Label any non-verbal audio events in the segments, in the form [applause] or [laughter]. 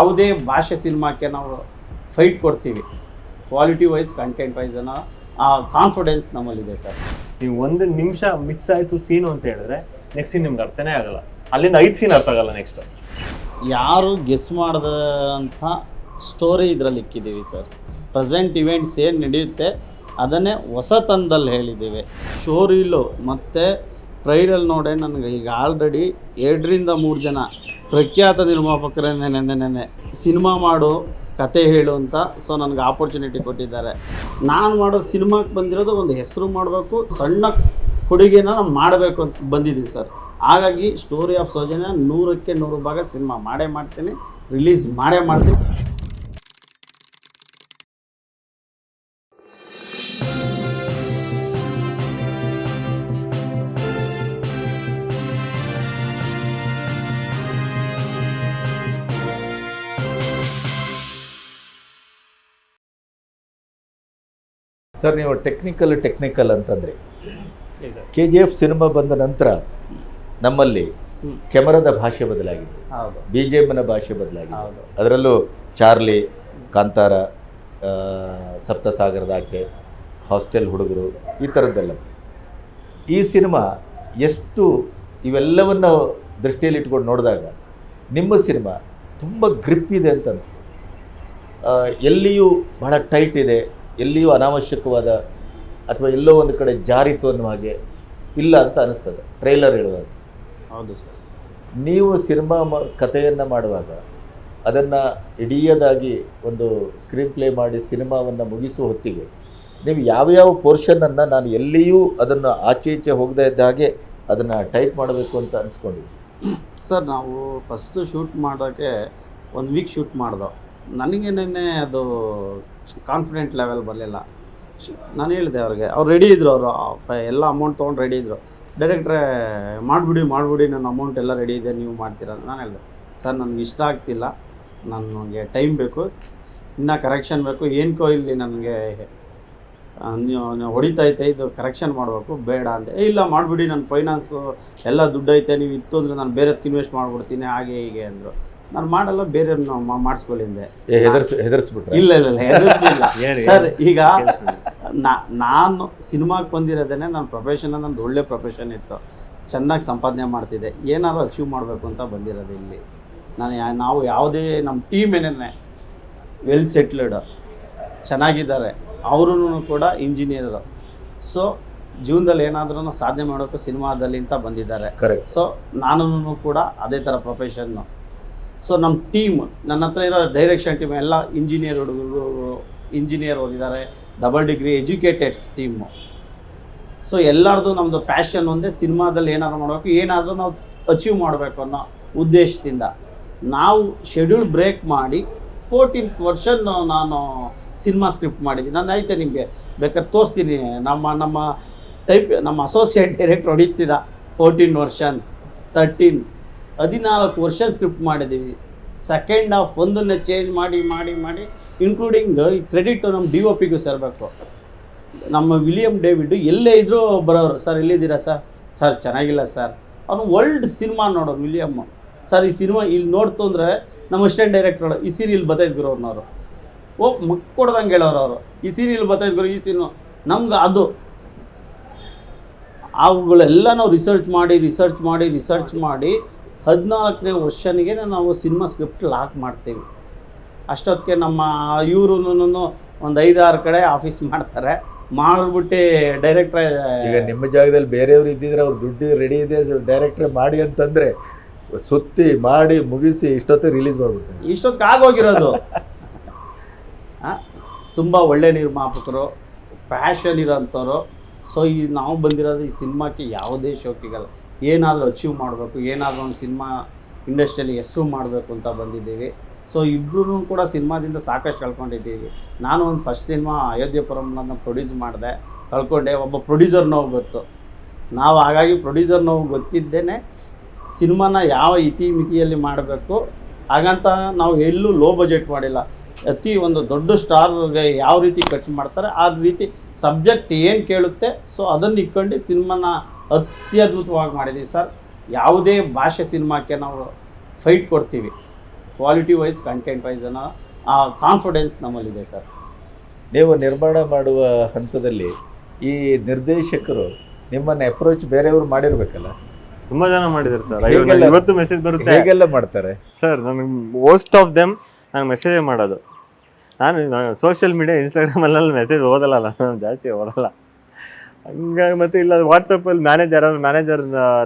ಯಾವುದೇ ಭಾಷೆ ಸಿನಿಮಾಕ್ಕೆ ನಾವು ಫೈಟ್ ಕೊಡ್ತೀವಿ. ಕ್ವಾಲಿಟಿ ವೈಸ್ ಕಂಟೆಂಟ್ ವೈಸ್ ಅನ್ನೋ ಆ ಕಾನ್ಫಿಡೆನ್ಸ್ ನಮ್ಮಲ್ಲಿದೆ ಸರ್. ನೀವು ಒಂದು ನಿಮಿಷ ಮಿಸ್ ಆಯಿತು ಸೀನು ಅಂತ ಹೇಳಿದ್ರೆ ನೆಕ್ಸ್ಟ್ ಸೀನ್ ನಿಮ್ಗೆ ಅರ್ಥನೇ ಆಗಲ್ಲ. ಅಲ್ಲಿಂದ ಐದು ಸೀನ್ ಅರ್ಥ ಆಗಲ್ಲ ನೆಕ್ಸ್ಟ್ ಯಾರು ಗೆಸ್ ಮಾಡದಂಥ ಸ್ಟೋರಿ ಇದರಲ್ಲಿ ಇಕ್ಕಿದ್ದೀವಿ ಸರ್. ಪ್ರೆಸೆಂಟ್ ಇವೆಂಟ್ಸ್ ಏನು ನಡೆಯುತ್ತೆ ಅದನ್ನೇ ಹೊಸತನದಲ್ಲಿ ಹೇಳಿದ್ದೀವಿ. ಶೋರೀಲು ಮತ್ತು ಟ್ರೈಲಲ್ಲಿ ನೋಡೆ ನನಗೆ ಈಗ ಆಲ್ರೆಡಿ ಎರಡರಿಂದ ಮೂರು ಜನ ಪ್ರಖ್ಯಾತ ನಿರ್ಮಾಪಕರೇ ನೆನೆ ನೆನೆ ಸಿನಿಮಾ ಮಾಡು ಕತೆ ಹೇಳು ಅಂತ ಸೊ ನನಗೆ ಆಪರ್ಚುನಿಟಿ ಕೊಟ್ಟಿದ್ದಾರೆ. ನಾನು ಮಾಡೋ ಸಿನಿಮಾಕ್ಕೆ ಬಂದಿರೋದು ಒಂದು ಹೆಸರು ಮಾಡಬೇಕು, ಸಣ್ಣ ಕೊಡುಗೆನ ನಾನು ಮಾಡಬೇಕು ಅಂತ ಬಂದಿದ್ದೀನಿ ಸರ್. ಹಾಗಾಗಿ ಸ್ಟೋರಿ ಆಫ್ ಸೌಜನ್ಯ ನೂರಕ್ಕೆ ನೂರು ಭಾಗ ಸಿನಿಮಾ ಮಾಡೇ ಮಾಡ್ತೀನಿ ರಿಲೀಸ್ ಮಾಡೇ ಮಾಡ್ತೀನಿ. ಸರ್ ನೀವು ಟೆಕ್ನಿಕಲ್ ಟೆಕ್ನಿಕಲ್ ಅಂತಂದರೆ. ಕೆ ಜಿ ಎಫ್ ಸಿನಿಮಾ ಬಂದ ನಂತರ ನಮ್ಮಲ್ಲಿ ಕ್ಯಾಮರಾದ ಕೆಮರಾದ ಭಾಷೆ ಬದಲಾಗಿದೆ. ಬಿ ಜೆ ಎಮ್ನ ಭಾಷೆ ಬದಲಾಗಿದೆ. ಅದರಲ್ಲೂ ಚಾರ್ಲಿ ಕಾಂತಾರ ಸಪ್ತಸಾಗರದ ಆಚೆ ಹಾಸ್ಟೆಲ್ ಹುಡುಗರು ಈ ಥರದ್ದೆಲ್ಲ. ಈ ಸಿನಿಮಾ ಎಷ್ಟು ಇವೆಲ್ಲವನ್ನು ದೃಷ್ಟಿಯಲ್ಲಿ ಇಟ್ಕೊಂಡು ನೋಡಿದಾಗ ನಿಮ್ಮ ಸಿನಿಮಾ ತುಂಬ ಗ್ರಿಪ್ ಇದೆ ಅಂತ ಅನಿಸ್ತು ಎಲ್ಲಿಯೂ ಬಹಳ ಟೈಟ್ ಇದೆ. ಎಲ್ಲಿಯೂ ಅನಾವಶ್ಯಕವಾದ ಅಥವಾ ಎಲ್ಲೋ ಒಂದು ಕಡೆ ಜಾರಿತು ಅನ್ನೋ ಹಾಗೆ ಇಲ್ಲ ಅಂತ ಅನಿಸ್ತದೆ. ಟ್ರೈಲರ್ ಹೇಳುವಾಗ. ಹೌದು ಸರ್. ನೀವು ಸಿನಿಮಾ ಮ ಕಥೆಯನ್ನು ಮಾಡುವಾಗ ಅದನ್ನು ಇಡೀಯದಾಗಿ ಒಂದು ಸ್ಕ್ರೀನ್ ಪ್ಲೇ ಮಾಡಿ ಸಿನಿಮಾವನ್ನು ಮುಗಿಸುವ ಹೊತ್ತಿಗೆ ನೀವು ಯಾವ್ಯಾವ ಪೋರ್ಷನನ್ನು ನಾನು ಎಲ್ಲಿಯೂ ಅದನ್ನು ಆಚೆ ಈಚೆ ಹೋಗದೇ ಇದ್ದ ಹಾಗೆ ಅದನ್ನು ಟೈಪ್ ಮಾಡಬೇಕು ಅಂತ ಅನಿಸ್ಕೊಂಡಿದ್ದೆ. ಸರ್ ನಾವು ಫಸ್ಟು ಶೂಟ್ ಮಾಡೋಕ್ಕೆ ಒಂದು ವೀಕ್ ಶೂಟ್ ಮಾಡಿದೋ. ನನಗೆ ನೆನ್ನೆ ಅದು ಕಾನ್ಫಿಡೆಂಟ್ ಲೆವೆಲ್ ಬರಲಿಲ್ಲ. ನಾನು ಹೇಳಿದೆ ಅವ್ರಿಗೆ ಅವ್ರು ರೆಡಿ ಇದ್ರು ಅವರು ಎಲ್ಲ ಅಮೌಂಟ್ ತೊಗೊಂಡು ರೆಡಿ ಇದ್ದರು ಡೈರೆಕ್ಟ್ರೇ ಮಾಡಿಬಿಡಿ ಮಾಡಿಬಿಡಿ ನನ್ನ ಅಮೌಂಟ್ ಎಲ್ಲ ರೆಡಿ ಇದೆ ನೀವು ಮಾಡ್ತೀರ ಅಂತ ನಾನು ಹೇಳಿದೆ. ಸರ್ ನನಗೆ ಇಷ್ಟ ಆಗ್ತಿಲ್ಲ. ನನಗೆ ಟೈಮ್ ಬೇಕು. ಇನ್ನೂ ಕರೆಕ್ಷನ್ ಬೇಕು. ಏನಕ್ಕೋ ಇಲ್ಲಿ ನನಗೆ? ಹೊಡಿತೈತೆ ಇದು ಕರೆಕ್ಷನ್ ಮಾಡಬೇಕು ಬೇಡ ಅಂತ. "ಏ, ಇಲ್ಲ ಮಾಡಿಬಿಡಿ. ನನ್ನ ಫೈನಾನ್ಸು ಎಲ್ಲ ದುಡ್ಡು ಐತೆ ನೀವು ಇತ್ತು ಅಂದರೆ ನಾನು ಬೇರೆದಕ್ಕೆ ಇನ್ವೆಸ್ಟ್ ಮಾಡಿಬಿಡ್ತೀನಿ. ಹಾಗೆ ಹೀಗೆ ಅಂದರು. ನಾನು ಮಾಡಲ್ಲ ಬೇರೆಯವ್ರನ್ನ ಮಾಡಿಸ್ಕೊಳ್ಳಿ ಹಿಂದೆ ಹೆದರ್ಸ್ಬಿಟ್ರೆ? ಇಲ್ಲ ಇಲ್ಲ ಇಲ್ಲ ಹೆದರ್ಸ್ಲಿಲ್ಲ. [laughs] ಸರ್ ಈಗ ನಾ- ನಾನು ಸಿನಿಮಾಗೆ ಬಂದಿರೋದೇನೆ ನನ್ನ ಪ್ರೊಫೆಷನ್ ನಂದು ಒಳ್ಳೆ ಪ್ರೊಫೆಷನ್ ಇತ್ತು. ಚೆನ್ನಾಗಿ ಸಂಪಾದನೆ ಮಾಡ್ತಿದ್ದೆ. ಏನಾದ್ರು ಅಚೀವ್ ಮಾಡಬೇಕು ಅಂತ ಬಂದಿರೋದು ಇಲ್ಲಿ. ನಾನು ನಾವು ಯಾವುದೇ ನಮ್ಮ ಟೀಮ್ ಏನೇನೆ ವೆಲ್ ಸೆಟ್ಲ್ಡ್ ಚೆನ್ನಾಗಿದ್ದಾರೆ ಅವರು ಕೂಡ ಇಂಜಿನಿಯರು ಸೊ ಜೀವನದಲ್ಲಿ ಏನಾದ್ರೂ ಸಾಧನೆ ಮಾಡೋಕ್ಕೂ ಸಿನಿಮಾದಲ್ಲಿ ಅಂತ ಬಂದಿದ್ದಾರೆ. ಸೊ ನಾನು ಕೂಡ ಅದೇ ಥರ ಪ್ರೊಫೆಷನ್ನು ಸೊ ನಮ್ಮ ಟೀಮ್ ನನ್ನ ಹತ್ರ ಇರೋ ಡೈರೆಕ್ಷನ್ ಟೀಮ್ ಎಲ್ಲ ಇಂಜಿನಿಯರ್ ಹುಡುಗರು engineer ಓದಿದ್ದಾರೆ double degree educateds team so ಎಲ್ಲರದು ನಮ್ಮದು ಪ್ಯಾಷನ್ ಒಂದೇ, ಸಿನಿಮಾದಲ್ಲಿ ಏನಾದ್ರು ಮಾಡಬೇಕು, ಏನಾದರೂ ನಾವು ಅಚೀವ್ ಮಾಡಬೇಕು ಅನ್ನೋ ಉದ್ದೇಶದಿಂದ. ನಾವು ಶೆಡ್ಯೂಲ್ ಬ್ರೇಕ್ ಮಾಡಿ ಫೋರ್ಟೀನ್ತ್ ವರ್ಷನ್ ನಾನು ಸಿನಿಮಾ ಸ್ಕ್ರಿಪ್ಟ್ ಮಾಡಿದ್ದೀನಿ. ನಾನು ಐತೆ ನಿಮಗೆ, ಬೇಕಾದ್ರೆ ತೋರಿಸ್ತೀನಿ. ನಮ್ಮ ನಮ್ಮ ಟೈಪ್ ನಮ್ಮ ಅಸೋಸಿಯೇಟ್ ಡೈರೆಕ್ಟರ್ ಹೊಡಿತಿದ್ದ ಫೋರ್ಟೀನ್ ವರ್ಷನ್ ತರ್ಟೀನ್ ಹದಿನಾಲ್ಕು ವರ್ಷ ಸ್ಕ್ರಿಪ್ಟ್ ಮಾಡಿದ್ದೀವಿ. ಸೆಕೆಂಡ್ ಹಾಫ್ ಒಂದನ್ನು ಚೇಂಜ್ ಮಾಡಿ ಮಾಡಿ ಮಾಡಿ ಇನ್ಕ್ಲೂಡಿಂಗ್ ಈ ಕ್ರೆಡಿಟ್ ನಮ್ಮ ಡಿ ಒ ಪಿಗೂ ಸೇರಬೇಕು. ನಮ್ಮ ವಿಲಿಯಂ ಡೇವಿಡ್ ಎಲ್ಲೇ ಇದ್ದರೂ ಬರೋರು, ಸರ್, ಎಲ್ಲಿದ್ದೀರಾ, ಸರ್? ಸರ್, ಚೆನ್ನಾಗಿಲ್ಲ, ಸರ್. ಅವನು ವರ್ಲ್ಡ್ ಸಿನಿಮಾ ನೋಡೋನು ವಿಲಿಯಮ್ ಸರ್, ಈ ಸಿನಿಮಾ ಇಲ್ಲಿ ನೋಡ್ತು ಅಂದರೆ ನಮ್ಮ ಅಸಿಸ್ಟೆಂಟ್ ಡೈರೆಕ್ಟರ್ ಈ ಸೀರಿಯಲ್ ಬತ್ತೈದು ಗುರು ಅವ್ರನ್ನವರು ಓ ಮಕ್ ಕೊಡ್ದಂಗೆ ಹೇಳೋರು ಅವರು. ಈ ಸೀರಿಯಲ್ ಬತ್ತೈದು ಗುರು, ಈ ಸಿನಿಮಾ ನಮ್ಗೆ ಅದು. ಅವುಗಳೆಲ್ಲ ನಾವು ರಿಸರ್ಚ್ ಮಾಡಿ ರಿಸರ್ಚ್ ಮಾಡಿ ರಿಸರ್ಚ್ ಮಾಡಿ ಹದಿನಾಲ್ಕನೇ ವರ್ಷನಿಗೆ ನಾವು ಸಿನಿಮಾ ಸ್ಕ್ರಿಪ್ಟ್ ಲಾಕ್ ಮಾಡ್ತೀವಿ. ಅಷ್ಟೊತ್ತಿಗೆ ನಮ್ಮ ಇವರು ಒಂದು ಐದಾರು ಕಡೆ ಆಫೀಸ್ ಮಾಡ್ತಾರೆ. ಮಾಡಿಬಿಟ್ಟು ಡೈರೆಕ್ಟ್ರ ಈಗ ನಿಮ್ಮ ಜಾಗದಲ್ಲಿ ಬೇರೆಯವರು ಇದ್ದಿದ್ರೆ ಅವ್ರು ದುಡ್ಡು ರೆಡಿ ಇದೆ ಡೈರೆಕ್ಟ್ರ್ ಮಾಡಿ ಅಂತಂದರೆ ಸುತ್ತಿ ಮಾಡಿ ಮುಗಿಸಿ ಇಷ್ಟೊತ್ತಿಗೆ ರಿಲೀಸ್ ಮಾಡ್ಬಿಡ್ತಾರೆ. ಇಷ್ಟೊತ್ತಿಗೆ ಆಗೋಗಿರೋದು. ತುಂಬ ಒಳ್ಳೆ ನಿರ್ಮಾಪಕರು ಪ್ಯಾಷನ್ ಇರೋಂಥವ್ರು. ಸೊ ಈ ನಾವು ಬಂದಿರೋದು ಈ ಸಿನಿಮಾಕ್ಕೆ ಯಾವುದೇ ಶೋಕಿಗಲ್ಲ. ಏನಾದರೂ ಅಚೀವ್ ಮಾಡಬೇಕು, ಏನಾದರೂ ಒಂದು ಸಿನಿಮಾ ಇಂಡಸ್ಟ್ರಿಯಲ್ಲಿ ಹೆಸರು ಮಾಡಬೇಕು ಅಂತ ಬಂದಿದ್ದೀವಿ. ಸೊ ಇಬ್ಬರೂ ಕೂಡ ಸಿನಿಮಾದಿಂದ ಸಾಕಷ್ಟು ಕಳ್ಕೊಂಡಿದ್ದೀವಿ. ನಾನು ಒಂದು ಫಸ್ಟ್ ಸಿನಿಮಾ ಅಯೋಧ್ಯಪುರಂನ ಪ್ರೊಡ್ಯೂಸ್ ಮಾಡಿದೆ. ಕಳ್ಕೊಂಡೆ. ಒಬ್ಬ ಪ್ರೊಡ್ಯೂಸರ್ ನೋವು ಗೊತ್ತು. ನಾವು ಹಾಗಾಗಿ ಪ್ರೊಡ್ಯೂಸರ್ ನೋವು ಗೊತ್ತಿದ್ದೇನೆ. ಸಿನಿಮಾನ ಯಾವ ಇತಿ ಮಿತಿಯಲ್ಲಿ ಮಾಡಬೇಕು? ಹಾಗಂತ ನಾವು ಎಲ್ಲೂ ಲೋ ಬಜೆಟ್ ಮಾಡಿಲ್ಲ. ಅತಿ ಒಂದು ದೊಡ್ಡ ಸ್ಟಾರ್ಗೆ ಯಾವ ರೀತಿ ಖರ್ಚು ಮಾಡ್ತಾರೆ ಆ ರೀತಿ ಸಬ್ಜೆಕ್ಟ್ ಏನು ಕೇಳುತ್ತೆ ಸೊ ಅದನ್ನು ಇಟ್ಕೊಂಡು ಸಿನಿಮಾನ ಅತ್ಯದ್ಭುತವಾಗಿ ಮಾಡಿದ್ದೀವಿ ಸರ್ ಯಾವುದೇ ಭಾಷೆ ಸಿನಿಮಾಕ್ಕೆ ನಾವು ಫೈಟ್ ಕೊಡ್ತೀವಿ. ಕ್ವಾಲಿಟಿ ವೈಸ್ ಕಂಟೆಂಟ್ ವೈಸ್ ಅನ್ನೋ ಆ ಕಾನ್ಫಿಡೆನ್ಸ್ ನಮ್ಮಲ್ಲಿದೆ ಸರ್ ನೀವು ನಿರ್ಮಾಣ ಮಾಡುವ ಹಂತದಲ್ಲಿ ಈ ನಿರ್ದೇಶಕರು ನಿಮ್ಮನ್ನು ಅಪ್ರೋಚ್ ಬೇರೆಯವರು ಮಾಡಿರ್ಬೇಕಲ್ಲ? ತುಂಬಾ ಜನ ಮಾಡಿದ್ದಾರೆ ಸರ್ ಇವತ್ತು ಮೆಸೇಜ್ ಬರುತ್ತೆ. ಹೇಗೆಲ್ಲ ಮಾಡ್ತಾರೆ? ಸರ್ ನನಗೆ ಮೋಸ್ಟ್ ಆಫ್ ದೆಮ್ ನಾನು ಮೆಸೇಜೇ ಮಾಡೋದು. ನಾನು ಸೋಷಿಯಲ್ ಮೀಡಿಯಾ ಇನ್ಸ್ಟಾಗ್ರಾಮಲ್ಲೆಲ್ಲ ಮೆಸೇಜ್ ಓದಲ್ಲ ನಾನು ಜಾಸ್ತಿ ಓದಲ್ಲ. ಹಂಗಾಗಿ ಮತ್ತೆ ಇಲ್ಲ ವಾಟ್ಸಪ್ಪಲ್ಲಿ ಮ್ಯಾನೇಜರ್ ಮ್ಯಾನೇಜರ್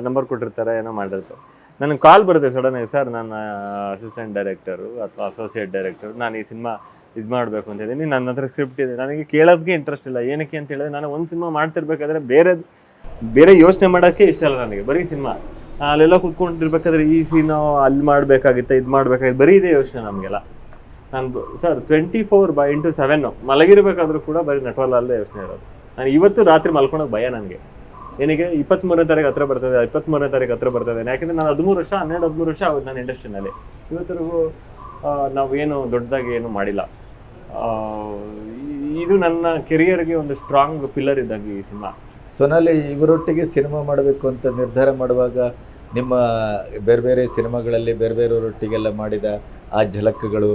ನಂಬರ್ ಕೊಟ್ಟಿರ್ತಾರೆ, ಏನೋ ಮಾಡಿರ್ತಾರೆ. ನನಗೆ ಕಾಲ್ ಬರುತ್ತೆ ಸಡನ್ ಆಗಿ, ಸರ್, ನಾನು ಅಸಿಸ್ಟೆಂಟ್ ಡೈರೆಕ್ಟರು ಅಥವಾ ಅಸೋಸಿಯೇಟ್ ಡೈರೆಕ್ಟರು ನಾನು ಈ ಸಿನಿಮಾ ಇದು ಮಾಡಬೇಕು ಅಂತ ಇದ್ದೀನಿ, ನನ್ನ ಹತ್ರ ಸ್ಕ್ರಿಪ್ಟ್ ಇದೆ, ನನಗೆ ಕೇಳೋದಕ್ಕೆ ಇಂಟ್ರೆಸ್ಟ್ ಇಲ್ಲ, ಏನಕ್ಕೆ ಅಂತ ಹೇಳಿದ್ರೆ ನಾನು ಒಂದು ಸಿನಿಮಾ ಮಾಡ್ತಿರ್ಬೇಕಾದ್ರೆ ಬೇರೆ ಬೇರೆ ಯೋಚನೆ ಮಾಡೋಕ್ಕೆ ಇಷ್ಟ ಇಲ್ಲ ನನಗೆ, ಬರೀ ಸಿನಿಮಾ ಅಲ್ಲೆಲ್ಲ ಕೂತ್ಕೊಂಡಿರ್ಬೇಕಾದ್ರೆ ಈ ಸೀನು ಅಲ್ಲಿ ಮಾಡಬೇಕಾಗಿತ್ತೆ, ಇದು ಮಾಡಬೇಕಾಗಿತ್ತು, ಬರೀ ಇದೆ ಯೋಚನೆ ನಮಗೆಲ್ಲ. ನಾನು sir twenty four by into seven ಮಲಗಿರಬೇಕಾದ್ರೂ ಕೂಡ ಬರೀ ನಟವಲ್ಲೇ ಯೋಚನೆ ಇರೋದು. ನಾನು ಇವತ್ತು ರಾತ್ರಿ ಮಲ್ಕೊಳೋಕೆ ಭಯ ನನಗೆ. ಏನಿಗೆ ಇಪ್ಪತ್ತ್ಮೂರನೇ ತಾರೀಕು ಹತ್ರ ಬರ್ತದೆ ಇಪ್ಪತ್ತ್ಮೂರನೇ ತಾರೀಕು ಹತ್ರ ಬರ್ತದೆ. ಯಾಕಂದ್ರೆ ನಾನು ಹದಿಮೂರು ವರ್ಷ, ಹನ್ನೆರಡು, ಹದಿಮೂರು ವರ್ಷ ಆಗುತ್ತೆ ನಾನು ಇಂಡಸ್ಟ್ರಿನಲ್ಲಿ. ಇವತ್ತರೆಗೂ ನಾವು ಏನು ದೊಡ್ಡದಾಗಿ ಏನು ಮಾಡಿಲ್ಲ. ಇದು ನನ್ನ ಕೆರಿಯರ್ಗೆ ಒಂದು ಸ್ಟ್ರಾಂಗ್ ಪಿಲ್ಲರ್ ಇದ್ದಂಗೆ ಈ ಸಿನಿಮಾ. ಸೊನಾಲಿ, ಇವರೊಟ್ಟಿಗೆ ಸಿನಿಮಾ ಮಾಡಬೇಕು ಅಂತ ನಿರ್ಧಾರ ಮಾಡುವಾಗ ನಿಮ್ಮ ಬೇರೆ ಬೇರೆ ಸಿನಿಮಾಗಳಲ್ಲಿ ಬೇರೆ ಬೇರೆಯವರೊಟ್ಟಿಗೆಲ್ಲ ಮಾಡಿದ ಆ ಝಲಕ್ಗಳು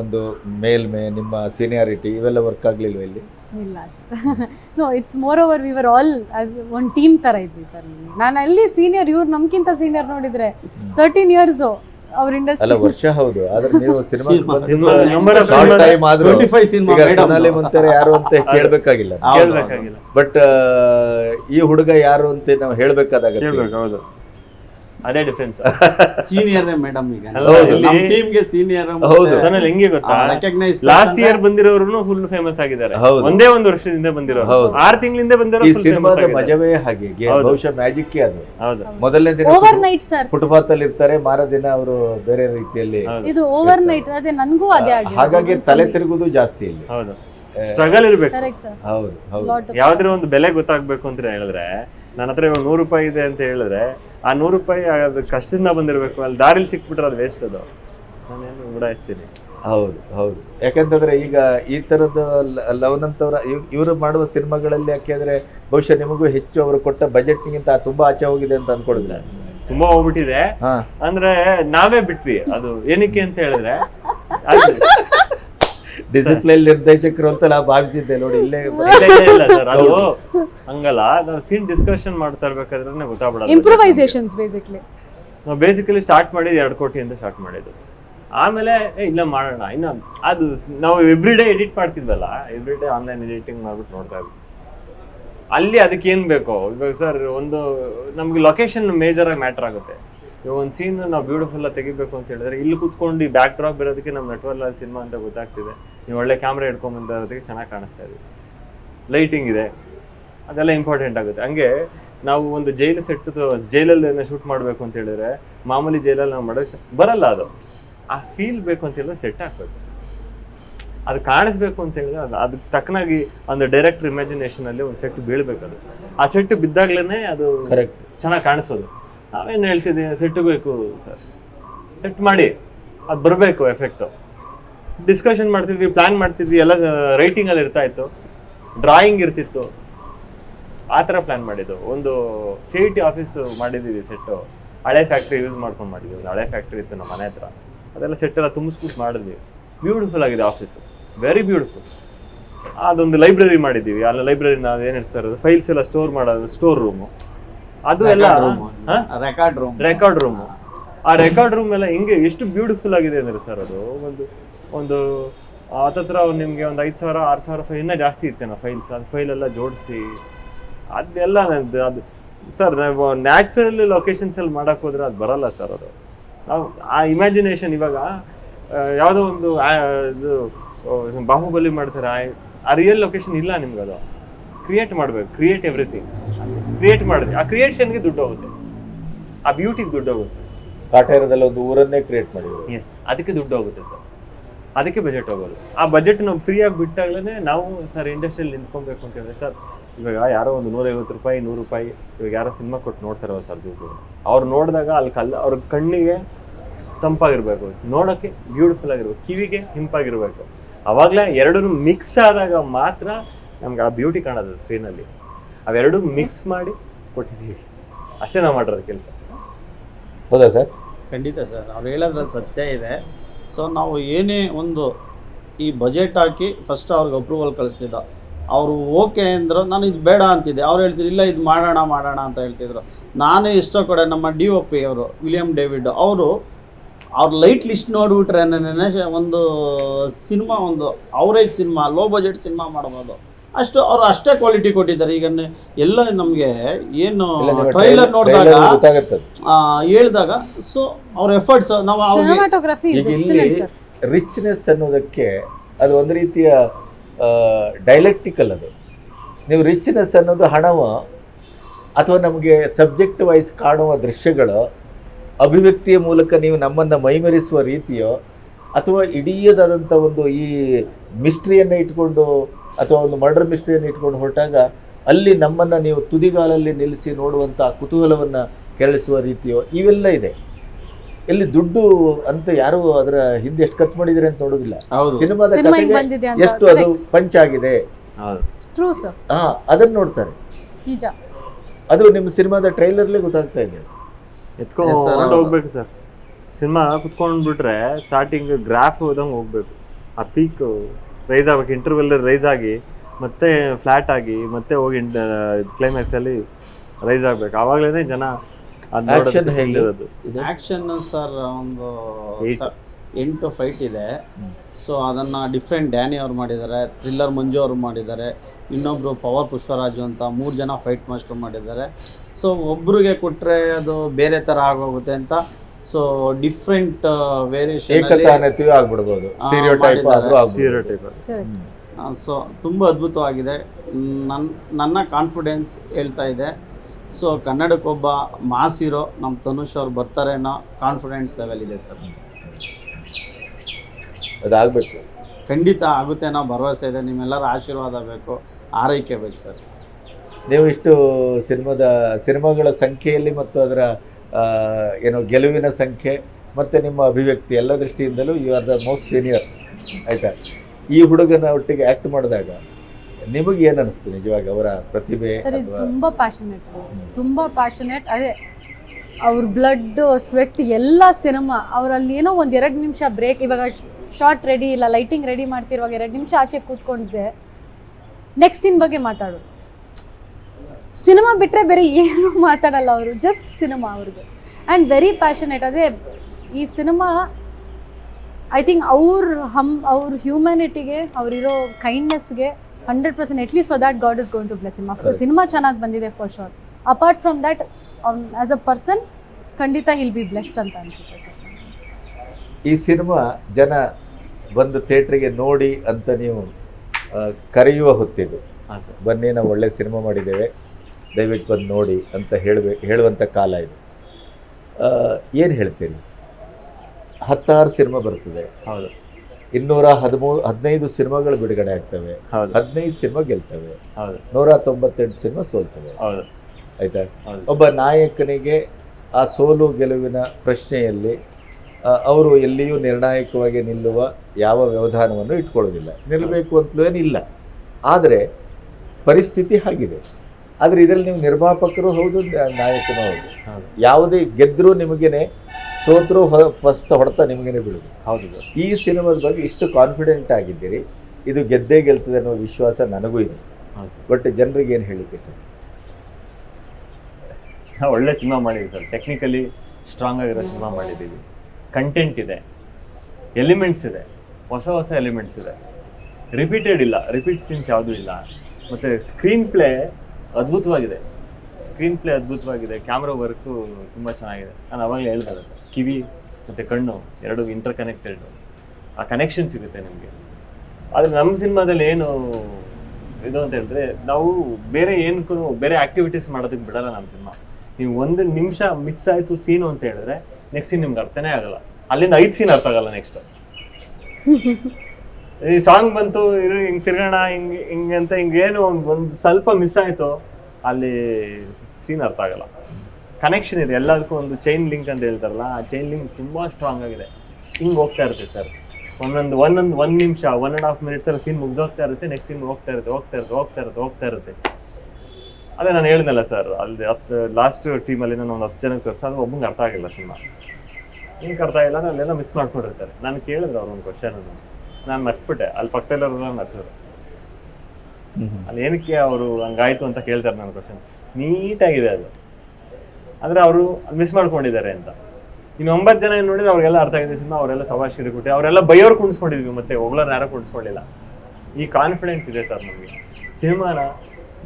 ಒಂದು ಮೇಲ್ಮೆ ನಿಮ್ಮ ಸೀನಿಯಾರಿಟಿ ಇವೆಲ್ಲ ವರ್ಕ್ ಆಗಲಿಲ್ವ ಇಲ್ಲಿ? ಇಲ್ಲ sir. No it's more over we were all as ಒಂದು ಟೀಮ್ ಥರ ಇದ್ವಿ ಸರ್ ನಾನು ಅಲ್ಲಿ ಸೀನಿಯರ್ ಇವ್ರು ನಮ್ಗಿಂತ ಸೀನಿಯರ್ ನೋಡಿದ್ರೆ ತರ್ಟೀನ್ ಇಯರ್ಸು ಅವ್ರ ಅಲ್ಲ ಇಂಡಸ್ಟ್ರಿ ವರ್ಷ ಹೌದು. ಆದ್ರೆ ನೀವು ಸಿನಿಮಾ ಶಾರ್ಟ್ ಟೈಮ್ ಆದ್ರೂ ಟ್ವೆಂಟಿ ಫೈವ್ ಸಿನಿಮಾ ಈಗ ಸೊನಾಲಿ ಮುಂತಾರೆ ಯಾರು ಅಂತ ಕೇಳಬೇಕಾಗಿಲ್ಲ. ಕೇಳಬೇಕಾಗಿಲ್ಲ. ಬಟ್ ಈ ಹುಡುಗ ಯಾರು ಅಂತ ನಾವು ಹೇಳಬೇಕಾದಾಗ ಹೇಳಬೇಕು ಹೌದು. ಅದೇ ಡಿಫ್ರೆನ್ಸ್ ಸೀನಿಯರ್ ಮೇಡಮ್ ಈಗ. ನಮ್ಮ ಟೀಮ್ಗೆ ಸೀನಿಯರ್ ಹೌದು. ಅದರಲ್ಲಿ ಹೆಂಗೆ ಗೊತ್ತಾ? ರೆಕಗ್ನೈಸ್ ಲಾಸ್ಟ್ ಇಯರ್ ಬಂದಿರೋರು ಫುಲ್ ಫೇಮಸ್ ಆಗಿದ್ದಾರೆ. ಹೌದು. ಒಂದೇ ಒಂದು ವರ್ಷದಿಂದ ಬಂದಿರೋರು. ಹೌದು. ಆರು ತಿಂಗಳಿಂದ ಬಂದಿರೋ ಈ ಸಿನಿಮಾದ ಮಜವೇ ಹಾಗೆ. ಬಹುಶಃ ಮ್ಯಾಜಿಕ್ ಅದು. ಹೌದು. ಮೊದಲನೇ ದಿನ ಓವರ್ ನೈಟ್ ಸರ್ ಫುಟ್ಪಾತ್ ಅಲ್ಲಿ ಇರ್ತಾರೆ ಮಾರ ದಿನ ಅವರು ಬೇರೆ ರೀತಿಯಲ್ಲಿ ಇದು ಓವರ್ ನೈಟ್ ಅದೇ ನನಗೂ ಅದೇ ಆಗಿದೆ ಹಾಗಾಗಿ ತಲೆ ತಿರುಗುದು ಜಾಸ್ತಿ ಇಲ್ಲಿ. ಹೌದು. ಸ್ಟ್ರಗಲ್ ಇರ್ಬೇಕು. ಕರೆಕ್ಟ್ ಸರ್ ಹೌದು ಹೌದು. ಯಾವ್ದ್ರ ಒಂದು ಬೆಲೆ ಗೊತ್ತಾಗ್ಬೇಕು ಅಂತ ಹೇಳಿದ್ರೆ ನನ್ನ ಹತ್ರ ಇವಾಗ ನೂರು ರೂಪಾಯಿ ಇದೆ ಅಂತ ಹೇಳಿದ್ರೆ ಆ ನೂರು ರೂಪಾಯಿ ಅದು ಕಷ್ಟದಿಂದ ಬಂದಿರಬೇಕು. ಅಲ್ಲಿ ದಾರಿಲಿ ಸಿಕ್ಬಿಟ್ರೆ ಅದು ವೇಸ್ಟ್ ಅದು. ನಾನೇನು ಉಡಾಯಿಸ್ತೀನಿ. ಹೌದು ಹೌದು. ಯಾಕಂತಂದ್ರೆ ಈಗ ಈ ತರದ ಲವನಂತವ್ರ ಇವರು ಮಾಡುವ ಸಿನಿಮಾಗಳಲ್ಲಿ ಯಾಕೆಂದ್ರೆ ಬಹುಶಃ ನಿಮಗೂ ಹೆಚ್ಚು ಅವರು ಕೊಟ್ಟ ಬಜೆಟ್ಗಿಂತ ತುಂಬಾ ಆಚೆ ಹೋಗಿದೆ ಅಂತ ಅನ್ಕೊಡಿದ್ರೆ ತುಂಬಾ ಹೋಗ್ಬಿಟ್ಟಿದೆ. ಅಂದ್ರೆ ನಾವೇ ಬಿಟ್ವಿ ಅದು ಏನಕ್ಕೆ ಅಂತ ಹೇಳಿದ್ರೆ [laughs] ಡಿಸಿಪ್ಲಿನ್ ನಿರ್ದೇಶಕರು ಅಂತ ನಾ ಭಾವಿಸಿದ್ದೆ ನೋಡಿ ಇಲ್ಲೇ ಇಲ್ಲ, ಸರ್ ಅದು ಹಂಗಲ್ಲ ನಾವು ಸೀನ್ ಡಿಸ್ಕಷನ್ ಮಾಡ್ತಾ ಇರ್ಬೇಕಾದ್ರೆ ಗೊತ್ತಾಗ್ಬಿಡೋದು ಇಂಪ್ರೂವೈಸೇಷನ್ಸ್ ಬೇಸಿಕ್ಲಿ ನಾವು ಬೇಸಿಕಲಿ ಸ್ಟಾರ್ಟ್ ಮಾಡಿದ್ದು ಎರಡು ಕೋಟಿಯಿಂದ ಸ್ಟಾರ್ಟ್ ಮಾಡಿದ್ದು. ಆಮೇಲೆ ಏ, ಇಲ್ಲ ಮಾಡೋಣ ಇನ್ನು ಅದು ನಾವು ಎವ್ರಿ ಡೇ ಎಡಿಟ್ ಮಾಡ್ತಿದ್ವಲ್ಲ ಎವ್ರಿ ಡೇ ಆನ್ಲೈನ್ ಎಡಿಟಿಂಗ್ ಮಾಡ್ಬಿಟ್ಟು ನೋಡ್ತಾ ಇದ್ವಿ. ಅಲ್ಲಿ ಅದಕ್ಕೆ ಏನು ಬೇಕೋ ಇವಾಗ ಸರ್ ಒಂದು ನಮ್ಗೆ ಲೊಕೇಶನ್ ಮೇಜರ್ ಆಗಿ ಮ್ಯಾಟರ್ ಆಗುತ್ತೆ. ಇವಾಗ ಒಂದು ಸೀನ್ ನಾವು ಬ್ಯೂಟಿಫುಲ್ ಆಗಿ ತೆಗಿಬೇಕು ಅಂತ ಹೇಳಿದ್ರೆ ಇಲ್ಲಿ ಕುತ್ಕೊಂಡು ಈ ಬ್ಯಾಕ್ ಡ್ರಾಪ್ ಇರೋದಕ್ಕೆ ನಮ್ಮ ನೆಟ್ವರ್ಕ್ ಸಿನಿಮಾ ಅಂತ ಗೊತ್ತಾಗ್ತಿದೆ. ನೀವು ಒಳ್ಳೆ ಕ್ಯಾಮ್ರಾ ಬಂದಿರೋದಕ್ಕೆ ಚೆನ್ನಾಗಿ ಕಾಣಿಸ್ತಾ ಇದೆ. ಲೈಟಿಂಗ್ ಇದೆ. ಅದೆಲ್ಲ ಇಂಪಾರ್ಟೆಂಟ್ ಆಗುತ್ತೆ. ಹಂಗೆ ನಾವು ಒಂದು ಜೈಲು ಸೆಟ್ ಜೈಲಲ್ಲಿ ಏನೋ ಶೂಟ್ ಮಾಡಬೇಕು ಅಂತ ಹೇಳಿದ್ರೆ ಮಾಮೂಲಿ ಜೈಲಲ್ಲಿ ನಾವು ಮಾಡೋದು ಬರಲ್ಲ ಅದು. ಆ ಫೀಲ್ ಬೇಕು ಅಂತ ಹೇಳಿದ್ರೆ ಸೆಟ್ ಹಾಕ್ಬೇಕು. ಅದು ಕಾಣಿಸ್ಬೇಕು ಅಂತ ಹೇಳಿದ್ರೆ ಅದು ಅದಕ್ಕೆ ತಕ್ಕನಾಗಿ ಒಂದು ಡೈರೆಕ್ಟ್ ಇಮ್ಯಾಜಿನೇಷನಲ್ಲಿ ಒಂದು ಸೆಟ್ ಬೀಳ್ಬೇಕು ಅದು. ಆ ಸೆಟ್ ಬಿದ್ದಾಗ್ಲೇ ಅದು ಕರೆಕ್ಟ್ ಚೆನ್ನಾಗಿ ಕಾಣಿಸೋದು. ನಾವೇನು ಹೇಳ್ತಿದ್ದೀವಿ ಸೆಟ್ ಬೇಕು ಸರ್. ಸೆಟ್ ಮಾಡಿ. ಅದು ಬರಬೇಕು ಎಫೆಕ್ಟು ಡಿಸ್ಕಷನ್ ಮಾಡ್ತಿದ್ವಿ ಪ್ಲ್ಯಾನ್ ಮಾಡ್ತಿದ್ವಿ, ಎಲ್ಲ ರೈಟಿಂಗಲ್ಲಿ ಇರ್ತಾ ಇತ್ತು. ಡ್ರಾಯಿಂಗ್ ಇರ್ತಿತ್ತು. ಆ ಥರ ಪ್ಲ್ಯಾನ್ ಮಾಡಿದ್ದು. ಒಂದು ಸಿ ಇ ಟಿ ಆಫೀಸ್ ಮಾಡಿದ್ದೀವಿ ಸೆಟ್ಟು ಹಳೆ ಫ್ಯಾಕ್ಟ್ರಿ ಯೂಸ್ ಮಾಡ್ಕೊಂಡು ಮಾಡಿದ್ವಿ ಒಂದು ಹಳೆ ಫ್ಯಾಕ್ಟ್ರಿ ಇತ್ತು ನಮ್ಮ ಮನೆ ಹತ್ರ. ಅದೆಲ್ಲ ಸೆಟ್ ಎಲ್ಲ ತುಂಬಿಸ್ಬಿಟ್ಟು ಮಾಡಿದ್ವಿ. ಬ್ಯೂಟಿಫುಲ್ ಆಗಿದೆ ಆಫೀಸು ವೆರಿ ಬ್ಯೂಟಿಫುಲ್ ಅದೊಂದು ಲೈಬ್ರರಿ ಮಾಡಿದ್ದೀವಿ. ಅಲ್ಲಿ ಲೈಬ್ರರಿ ನಾವು ಏನು ಸರ್ ಫೈಲ್ಸ್ ಎಲ್ಲ ಸ್ಟೋರ್ ಮಾಡೋದು ಸ್ಟೋರ್ ರೂಮು ಅದು ಎಲ್ಲ? ರೆಕಾರ್ಡ್ ರೂಮ್ ರೆಕಾರ್ಡ್ ರೂಮ್ ಆ ರೆಕಾರ್ಡ್ ರೂಮ್ ಎಲ್ಲ ಹಿಂಗೆ ಎಷ್ಟು ಬ್ಯೂಟಿಫುಲ್ ಆಗಿದೆ ಅಂದ್ರೆ ಸರ್ ಅದು? ಒಂದು ಒಂದು ಹತ್ತತ್ರ ನಿಮಗೆ ಒಂದು ಐದು ಸಾವಿರ ಆರು ಸಾವಿರ ಫೈಲ್ ಇನ್ನೂ ಜಾಸ್ತಿ ಇತ್ತೇನೋ ಫೈಲ್ಸ್ ಅದು ಫೈಲ್ ಎಲ್ಲ ಜೋಡಿಸಿ ಅದೆಲ್ಲ ನಂದು ಅದು ಸರ್ ನಾವು ನ್ಯಾಚುರಲಿ ಲೊಕೇಶನ್ಸಲ್ಲಿ ಮಾಡಕ್ ಹೋದ್ರೆ ಅದು ಬರಲ್ಲ ಸರ್ ಅದು. ನಾವು ಆ ಇಮ್ಯಾಜಿನೇಷನ್ ಇವಾಗ ಯಾವುದೋ ಒಂದು ಇದು ಬಾಹುಬಲಿ ಮಾಡ್ತಾರೆ ಆ- ಆ ರಿಯಲ್ ಲೊಕೇಶನ್ ಇಲ್ಲ ನಿಮ್ಗೆ ಅದು ಕ್ರಿಯೇಟ್ ಮಾಡಬೇಕು ಕ್ರಿಯೇಟ್ ಎವ್ರಿಥಿಂಗ್ ಕ್ರಿಯೇಟ್ ಮಾಡಿದ್ರೆ ಆ ಕ್ರಿಯೇಷನ್ಗೆ ದುಡ್ಡು ಹೋಗುತ್ತೆ. ಆ ಬ್ಯೂಟಿಗೆ ದುಡ್ಡು ಹೋಗುತ್ತೆ. ಕಾಟೇರದಲ್ಲಿ ಒಂದು ಊರನ್ನೇ ಕ್ರಿಯೇಟ್ ಮಾಡಿದ್ರು. ಎಸ್ ಅದಕ್ಕೆ ದುಡ್ಡು ಹೋಗುತ್ತೆ ಸರ್. ಅದಕ್ಕೆ ಬಜೆಟ್ ಹೋಗೋದು. ಆ ಬಜೆಟ್ ನಾವು ಫ್ರೀಯಾಗಿ ಬಿಟ್ಟಾಗಲೇ ನಾವು ಸರ್ ಇಂಡಸ್ಟ್ರಿಯಲ್ಲಿ ನಿಂತ್ಕೊಬೇಕು ಅಂತ ಹೇಳಿದ್ರೆ ಸರ್ ಇವಾಗ ಯಾರೋ ಒಂದು ನೂರೈವತ್ತು ರೂಪಾಯಿ ನೂರು ರೂಪಾಯಿ ಇವಾಗ ಯಾರೋ ಸಿನಿಮಾ ಕೊಟ್ಟು ನೋಡ್ತಾರಲ್ಲ ಸರ್ ದುಡ್ಡು. ಅವ್ರು ನೋಡಿದಾಗ ಅಲ್ಲಿ ಕಲ್ಲ ಅವ್ರ ಕಣ್ಣಿಗೆ ತಂಪಾಗಿರ್ಬೇಕು. ನೋಡೋಕ್ಕೆ ಬ್ಯೂಟಿಫುಲ್ ಆಗಿರ್ಬೇಕು. ಕಿವಿಗೆ ಹಿಂಪಾಗಿರ್ಬೇಕು. ಅವಾಗಲೇ ಎರಡೂ ಮಿಕ್ಸ್ ಆದಾಗ ಮಾತ್ರ ನಮ್ಗೆ ಆ ಬ್ಯೂಟಿ ಕಾಣೋದು ಸ್ಕ್ರೀನಲ್ಲಿ ಅವೆರಡೂ ಮಿಕ್ಸ್ ಮಾಡಿ ಕೊಟ್ಟಿದ್ದೀವಿ. ಅಷ್ಟೇ ನಾವು ಮಾಡಿರೋದು ಕೆಲಸ. ಹೌದಾ ಸರ್? ಖಂಡಿತ ಸರ್. ಅವ್ರು ಹೇಳೋದ್ರಲ್ಲಿ ಸತ್ಯ ಇದೆ. ಸೊ ನಾವು ಏನೇ ಒಂದು ಈ ಬಜೆಟ್ ಹಾಕಿ ಫಸ್ಟ್ ಅವ್ರಿಗೆ ಅಪ್ರೂವಲ್ ಕಳಿಸ್ತಿದ್ದ ಅವರು ಓಕೆ ಅಂದರು ನಾನು ಇದು ಬೇಡ ಅಂತಿದ್ದೆ. ಅವ್ರು ಹೇಳ್ತಿದ್ರು ಇಲ್ಲ ಇದು ಮಾಡೋಣ ಮಾಡೋಣ ಅಂತ ಹೇಳ್ತಿದ್ರು. ನಾನು ಎಷ್ಟೋ ಕಡೆ ನಮ್ಮ ಡಿ ಒ ಪಿ ಅವರು ವಿಲಿಯಂ ಡೇವಿಡ್ ಅವರು ಅವ್ರ ಲೈಟ್ ಲಿಸ್ಟ್ ನೋಡಿಬಿಟ್ರೆ ನೆನೆ ಒಂದು ಸಿನಿಮಾ ಒಂದು average cinema low budget cinema ಮಾಡ್ಬೋದು. ಅಷ್ಟು ಅವರು ಅಷ್ಟೇ ಕ್ವಾಲಿಟಿ ಕೊಟ್ಟಿದ್ದಾರೆ. ಈಗ ಎಲ್ಲ ನಮಗೆ ಏನು ಟ್ರೈಲರ್ ನೋಡಿದಾಗ trailer ಗೊತ್ತಾಗತ್ತೆ. ಆ, ಹೇಳಿದಾಗ ಸೊ ಅವ್ರ ಎಫರ್ಟ್ಸ್ ನಾವು ರಿಚ್ನೆಸ್ ಅನ್ನೋದಕ್ಕೆ ಅದು ಒಂದು ರೀತಿಯ ಡೈಲೆಕ್ಟಿಕಲ್ ಅದು. ನೀವು ರಿಚ್ನೆಸ್ ಅನ್ನೋದು ಹಣವ ಅಥವಾ ನಮಗೆ ಸಬ್ಜೆಕ್ಟ್ ವೈಸ್ ಕಾಣುವ ದೃಶ್ಯಗಳು ಅಭಿವ್ಯಕ್ತಿಯ ಮೂಲಕ ನೀವು ನಮ್ಮನ್ನು ಮೈಮರಿಸುವ ರೀತಿಯೋ ಅಥವಾ ಇಡೀದಾದಂಥ ಒಂದು ಈ ಮಿಸ್ಟ್ರಿಯನ್ನು ಇಟ್ಕೊಂಡು ಅಥವಾ ಒಂದು ಮರ್ಡರ್ ಮಿಸ್ಟ್ರಿಯನ್ನು ಇಟ್ಕೊಂಡು ಹೊರಟಾಗ ಅಲ್ಲಿ ನಮ್ಮನ್ನು ನೀವು ತುದಿಗಾಲಲ್ಲಿ ನಿಲ್ಲಿಸಿ ನೋಡುವಂಥ ಕುತೂಹಲವನ್ನು ಕೆರಳಿಸುವ ರೀತಿಯೋ ಇವೆಲ್ಲ ಇದೆ. ಎಲ್ಲಿ ದುಡ್ಡು ಅಂತ ಯಾರು ಅದರ ಹಿಂದೆ ಎಷ್ಟು ಖರ್ಚು ಮಾಡಿದ್ದಾರೆ ಅಂತ ನೋಡೋದಿಲ್ಲ. ಸಿನಿಮಾದ ಎಷ್ಟು ಅದು ಪಂಚ್ ಆಗಿದೆ. ಹೌದು. ಟ್ರೂ ಸರ್ ಹಾ ಅದನ್ನ ನೋಡ್ತಾರೆ. ನಿಜ. ಅದು ನಿಮ್ಮ ಸಿನಿಮಾದ ಟ್ರೈಲರ್ಲೇ ಗೊತ್ತಾಗ್ತಾ ಇದೆ. ಎತ್ಕೊಂಡು Yes, sir, ಹೋಗ್ಬೇಕು ಸರ್ ಸಿನಿಮಾ ಕುತ್ಕೊಂಡ್ಬಿಟ್ರೆ ಸ್ಟಾರ್ಟಿಂಗ್ ಗ್ರಾಫ್ ಹೋದಂಗೆ ಹೋಗ್ಬೇಕು. ಆ ಪೀಕ್ ರೈಸ್ ಆಗ್ಬೇಕು ಇಂಟರ್ವೆಲ್ ರೈಸ್ ಆಗಿ ಮತ್ತೆ ಫ್ಲಾಟ್ ಆಗಿ ಮತ್ತೆ ಹೋಗಿ ಕ್ಲೈಮ್ಯಾಕ್ಸ್ ಅಲ್ಲಿ ರೈಸ್ ಆಗ್ಬೇಕು. ಆವಾಗಲೇ ಜನ ಆ್ಯಕ್ಷನ್ ಸರ್ ಒಂದು ಎಂಟು ಫೈಟ್ ಇದೆ. ಸೊ ಅದನ್ನು ಡಿಫ್ರೆಂಟ್ ಡ್ಯಾನಿ ಅವ್ರು ಮಾಡಿದ್ದಾರೆ ಥ್ರಿಲ್ಲರ್ ಮಂಜು ಅವರು ಮಾಡಿದ್ದಾರೆ ಇನ್ನೊಬ್ಬರು ಪವರ್ ಪುಷ್ಪರಾಜು ಅಂತ ಮೂರು ಜನ ಫೈಟ್ ಮಾಸ್ಟರ್ ಮಾಡಿದ್ದಾರೆ. ಸೊ ಒಬ್ಬರಿಗೆ ಕೊಟ್ಟರೆ ಅದು ಬೇರೆ ಥರ ಆಗೋಗುತ್ತೆ ಅಂತ ಸೊ ಡಿಫ್ರೆಂಟ್ ವೇರಿಯೇಷನ್ ಏಕತಾನತೆಯೂ ಆಗ್ಬಿಡ್ಬೋದು ಸ್ಟೀರಿಯೋ ಟೈಪ್. ಆದ್ರೂ ಸೊ ತುಂಬ ಅದ್ಭುತವಾಗಿದೆ. ನನ್ನ ನನ್ನ ಕಾನ್ಫಿಡೆನ್ಸ್ ಹೇಳ್ತಾ ಇದೆ. ಸೊ ಕನ್ನಡಕ್ಕೊಬ್ಬ ಮಾಸ್ ಇರೋ ನಮ್ಮ ತನುಷ್ ಅವ್ರು ಬರ್ತಾರೆ ಅನ್ನೋ ಕಾನ್ಫಿಡೆನ್ಸ್ ಲೆವೆಲ್ ಇದೆ ಸರ್. ಅದಾಗಬೇಕು. ಖಂಡಿತ ಆಗುತ್ತೆ ಅನ್ನೋ ಭರವಸೆ ಇದೆ. ನಿಮ್ಮೆಲ್ಲರ ಆಶೀರ್ವಾದ ಬೇಕು. ಆರೈಕೆ ಬೇಕು ಸರ್. ನೀವು ಇಷ್ಟು ಸಿನಿಮಾದ ಸಿನಿಮಾಗಳ ಸಂಖ್ಯೆಯಲ್ಲಿ ಮತ್ತು ಅದರ ಏನು ಗೆಲುವಿನ ಸಂಖ್ಯೆ ಮತ್ತು ನಿಮ್ಮ ಅಭಿವ್ಯಕ್ತಿ ಎಲ್ಲ ದೃಷ್ಟಿಯಿಂದಲೂ you are the most senior ಆಯಿತಾ? ಈ ಹುಡುಗನ ಒಟ್ಟಿಗೆ ಆ್ಯಕ್ಟ್ ಮಾಡಿದಾಗ ನಿಮಗೆ ಏನು ಅನಿಸ್ತು ನಿಜವಾಗಿ ಅವರ ಪ್ರತಿಭೆ ತುಂಬ ಪ್ಯಾಷನೇಟ್ ಸರ್ ತುಂಬ ಪ್ಯಾಷನೇಟ್ ಅದೇ ಅವ್ರ ಬ್ಲಡ್ ಸ್ವೆಟ್ ಎಲ್ಲ ಸಿನಿಮಾ ಅವರಲ್ಲಿ ಏನೋ ಒಂದು ಎರಡು ನಿಮಿಷ ಬ್ರೇಕ್ ಇವಾಗ ಶಾರ್ಟ್ ರೆಡಿ ಇಲ್ಲ ಲೈಟಿಂಗ್ ರೆಡಿ ಮಾಡ್ತಿರುವಾಗ ಎರಡು ನಿಮಿಷ ಆಚೆ ಕೂತ್ಕೊಂಡಿದ್ದೆ. ನೆಕ್ಸ್ಟ್ ಸೀನ್ ಬಗ್ಗೆ ಮಾತಾಡೋದು ಸಿನಿಮಾ ಬಿಟ್ಟರೆ ಬೇರೆ ಏನೂ ಮಾತಾಡಲ್ಲ ಅವರು ಜಸ್ಟ್ ಸಿನಿಮಾ ಅವ್ರಿಗೆ. ಆ್ಯಂಡ್ ವೆರಿ ಪ್ಯಾಷನೇಟ್ ಅದೇ ಈ ಸಿನಿಮಾ ಐ ಥಿಂಕ್ ಅವ್ರ ಹಮ್ ಅವ್ರ ಹ್ಯೂಮ್ಯಾನಿಟಿಗೆ ಅವರಿರೋ ಕೈಂಡ್ನೆಸ್ಗೆ hundred percent at least for that God is going to bless him of course cinema ಚೆನ್ನಾಗಿ ಬಂದಿದೆ for sure apart from that as as a person ಖಂಡಿತ he'll be blessed ಅಂತ ಅನಿಸುತ್ತೆ sir. ಈ ಸಿನಿಮಾ ಜನ ಬಂದು ಥಿಯೇಟ್ರಿಗೆ ನೋಡಿ ಅಂತ ನೀವು ಕರೆಯುವ ಹೊತ್ತಿದ್ದು ಹಾ ಸರ್. ಬನ್ನಿ ನಾವು ಒಳ್ಳೆ ಸಿನಿಮಾ ಮಾಡಿದ್ದೇವೆ. ದಯವಿಟ್ಟು ಬಂದು ನೋಡಿ ಅಂತ ಹೇಳಬೇಕು ಹೇಳುವಂಥ ಕಾಲ ಇದು. ಏನು ಹೇಳ್ತೀರಿ? ಹತ್ತಾರು ಸಿನಿಮಾ ಬರ್ತದೆ. ಹೌದು. ಇನ್ನೂರ ಹದಿಮೂರು ಹದಿನೈದು ಸಿನಿಮಾಗಳು ಬಿಡುಗಡೆ ಆಗ್ತವೆ. ಹೌದು. ಹದಿನೈದು ಸಿನಿಮಾ ಗೆಲ್ತವೆ. ನೂರ ತೊಂಬತ್ತೆಂಟು ಸಿನಿಮಾ ಸೋಲ್ತವೆ. ಹೌದು. ಆಯ್ತಾ? ಒಬ್ಬ ನಾಯಕನಿಗೆ ಆ ಸೋಲು ಗೆಲುವಿನ ಪ್ರಶ್ನೆಯಲ್ಲಿ ಅವರು ಎಲ್ಲಿಯೂ ನಿರ್ಣಾಯಕವಾಗಿ ನಿಲ್ಲುವ ಯಾವ ವ್ಯವಧಾನವನ್ನು ಇಟ್ಕೊಳ್ಳೋದಿಲ್ಲ. ನಿಲ್ಲಬೇಕು ಅಂತಲೂ ಏನಿಲ್ಲ. ಆದರೆ ಪರಿಸ್ಥಿತಿ ಹಾಗಿದೆ. ಆದರೆ ಇದರಲ್ಲಿ ನೀವು ನಿರ್ಮಾಪಕರು ಹೌದು ನಾಯಕರು ನಾಯಕನೂ ಹೌದು. ಯಾವುದೇ ಗೆದ್ದರೂ ನಿಮಗೇನೆ ಸೋತರೂ ಹೊ ಫಸ್ಟ್ ಹೊಡೆತ ನಿಮಗೇನೆ ಬೀಳುದು. ಹೌದು ಈ ಸಿನಿಮಾದ ಬಗ್ಗೆ ಇಷ್ಟು ಕಾನ್ಫಿಡೆಂಟ್ ಆಗಿದ್ದೀರಿ ಇದು ಗೆದ್ದೇ ಗೆಲ್ತದೆ ಅನ್ನೋ ವಿಶ್ವಾಸ ನನಗೂ ಇದೆ. ಸರ್. ಬಟ್ ಜನರಿಗೆ ಏನು ಹೇಳಲಿಕ್ಕೆ ಇಷ್ಟ? ನಾವು ಒಳ್ಳೆ ಸಿನಿಮಾ ಮಾಡಿದ್ದೀವಿ ಸರ್. ಟೆಕ್ನಿಕಲಿ ಸ್ಟ್ರಾಂಗ್ ಆಗಿರೋ ಸಿನಿಮಾ ಮಾಡಿದ್ದೀವಿ. ಕಂಟೆಂಟ್ ಇದೆ. ಎಲಿಮೆಂಟ್ಸ್ ಇದೆ. ಹೊಸ ಹೊಸ ಎಲಿಮೆಂಟ್ಸ್ ಇದೆ. ರಿಪೀಟೆಡ್ ಇಲ್ಲ. ರಿಪೀಟ್ ಸೀನ್ಸ್ ಯಾವುದೂ ಇಲ್ಲ. ಮತ್ತು ಸ್ಕ್ರೀನ್ ಪ್ಲೇ ಅದ್ಭುತವಾಗಿದೆ. ಸ್ಕ್ರೀನ್ ಪ್ಲೇ ಅದ್ಭುತವಾಗಿದೆ. ಕ್ಯಾಮ್ರಾ ವರ್ಕು ತುಂಬ ಚೆನ್ನಾಗಿದೆ. ನಾನು ಅವಾಗಲೇ ಹೇಳ್ದಲ್ಲ ಸರ್, ಕಿವಿ ಮತ್ತು ಕಣ್ಣು ಎರಡು ಇಂಟರ್ ಕನೆಕ್ಟೆಡ್ ಆ ಕನೆಕ್ಷನ್ ಸಿಗುತ್ತೆ ನಿಮಗೆ. ಆದರೆ ನಮ್ಮ ಸಿನಿಮಾದಲ್ಲಿ ಏನು ಇದು ಅಂತ ಹೇಳಿದ್ರೆ, ನಾವು ಬೇರೆ ಏನಕ್ಕೂ ಬೇರೆ ಆಕ್ಟಿವಿಟೀಸ್ ಮಾಡೋದಕ್ಕೆ ಬಿಡಲ್ಲ ನಮ್ಮ ಸಿನಿಮಾ. ನೀವು ಒಂದು ನಿಮಿಷ ಮಿಸ್ ಆಯಿತು ಸೀನು ಅಂತ ಹೇಳಿದ್ರೆ ನೆಕ್ಸ್ಟ್ ಸೀನ್ ನಿಮ್ಗೆ ಅರ್ಥನೇ ಆಗಲ್ಲ. ಅಲ್ಲಿಂದ ಐದು ಸೀನ್ ಅರ್ಥ ಆಗಲ್ಲ ನೆಕ್ಸ್ಟ್ [laughs] ಈ ಸಾಂಗ್ ಬಂತು, ಇರು, ಹಿಂಗೆ ತಿರ್ಗೋಣ, ಹಿಂಗೆ ಹಿಂಗೆ ಅಂತ ಹಿಂಗೇನು ಒಂದು ಒಂದು ಸ್ವಲ್ಪ ಮಿಸ್ ಆಯಿತು, ಅಲ್ಲಿ ಸೀನ್ ಅರ್ಥ ಆಗಲ್ಲ. ಕನೆಕ್ಷನ್ ಇದೆ, ಎಲ್ಲದಕ್ಕೂ ಒಂದು ಚೈನ್ ಲಿಂಕ್ ಅಂತ ಹೇಳ್ತಾರಲ್ಲ, ಆ ಚೈನ್ ಲಿಂಕ್ ತುಂಬ ಸ್ಟ್ರಾಂಗ್ ಆಗಿದೆ. ಹಿಂಗೆ ಹೋಗ್ತಾ ಇರುತ್ತೆ ಸರ್. ಒಂದೊಂದು ಒಂದೊಂದು, ಒಂದು ನಿಮಿಷ ಒನ್ ಆ್ಯಂಡ್ ಹಾಫ್ ಮಿನಿಟ್ಸ್ ಅಲ್ಲಿ ಸೀನ್ ಮುಗ್ದೋಗ್ತಾ ಇರುತ್ತೆ ನೆಕ್ಸ್ಟ್ ಸೀನ್ ಹೋಗ್ತಾ ಇರುತ್ತೆ ಹೋಗ್ತಾ ಇರುತ್ತೆ ಹೋಗ್ತಾ ಇರುತ್ತೆ ಹೋಗ್ತಾ ಇರುತ್ತೆ. ಅದೇ ನಾನು ಹೇಳಿದ್ನಲ್ಲ ಸರ್, ಅಲ್ಲಿ ಹತ್ತು ಲಾಸ್ಟ್ ಟೀಮಲ್ಲಿ ನಾನು ಒಂದು ಹತ್ತು ಜನಕ್ಕೆ ತೋರಿಸ್ತಾ ಅದು ಒಬ್ಬಂಗೆ ಅರ್ಥ ಆಗಿಲ್ಲ ಸಿನಿಮಾ. ಹಿಂಗೆ ಅರ್ಥ ಆಗಿಲ್ಲ ನಾನು ಅಲ್ಲೆಲ್ಲ ಮಿಸ್ ಮಾಡ್ಕೊಂಡಿರ್ತಾರೆ. ನಾನು ಕೇಳಿದ್ರೆ ಅವ್ರ ಒಂದು ಕ್ವಶನ್ ನಾನು ಮರ್ತ್ಬಿಟ್ಟೆ. ಅಲ್ಲಿ ಪಕ್ಕದಲ್ಲಿರೋರು ಮರ್ತಿದ್ರು ಅಲ್ಲಿ ಏನಕ್ಕೆ ಅವರು ಹಂಗಾಯ್ತು ಅಂತ ಕೇಳ್ತಾರೆ ನನ್ನ ಕ್ವಶನ್ ನೀಟಾಗಿದೆ ಅದು. ಅಂದ್ರೆ ಅವರು ಮಿಸ್ ಮಾಡ್ಕೊಂಡಿದ್ದಾರೆ ಅಂತ. ಇನ್ನು ಒಂಬತ್ತು ಜನ ಏನು ನೋಡಿದ್ರೆ ಅವ್ರಿಗೆಲ್ಲ ಅರ್ಥ ಆಗಿದೆ ಸಿನಿಮಾ ಅವರೆಲ್ಲ ಸವಾಶ್ ಹಿಡಿಕೊಟ್ಟೆ ಅವರೆಲ್ಲ ಬೈಯೋರು ಕುಣಿಸ್ಕೊಂಡಿದ್ವಿ ಮತ್ತೆ ಹೋಗ್ಲೋರ್ ಯಾರೋ ಕುಣಿಸ್ಕೊಂಡಿಲ್ಲ ಈ ಕಾನ್ಫಿಡೆನ್ಸ್ ಇದೆ ಸರ್ ನಮಗೆ. ಸಿನಿಮಾನ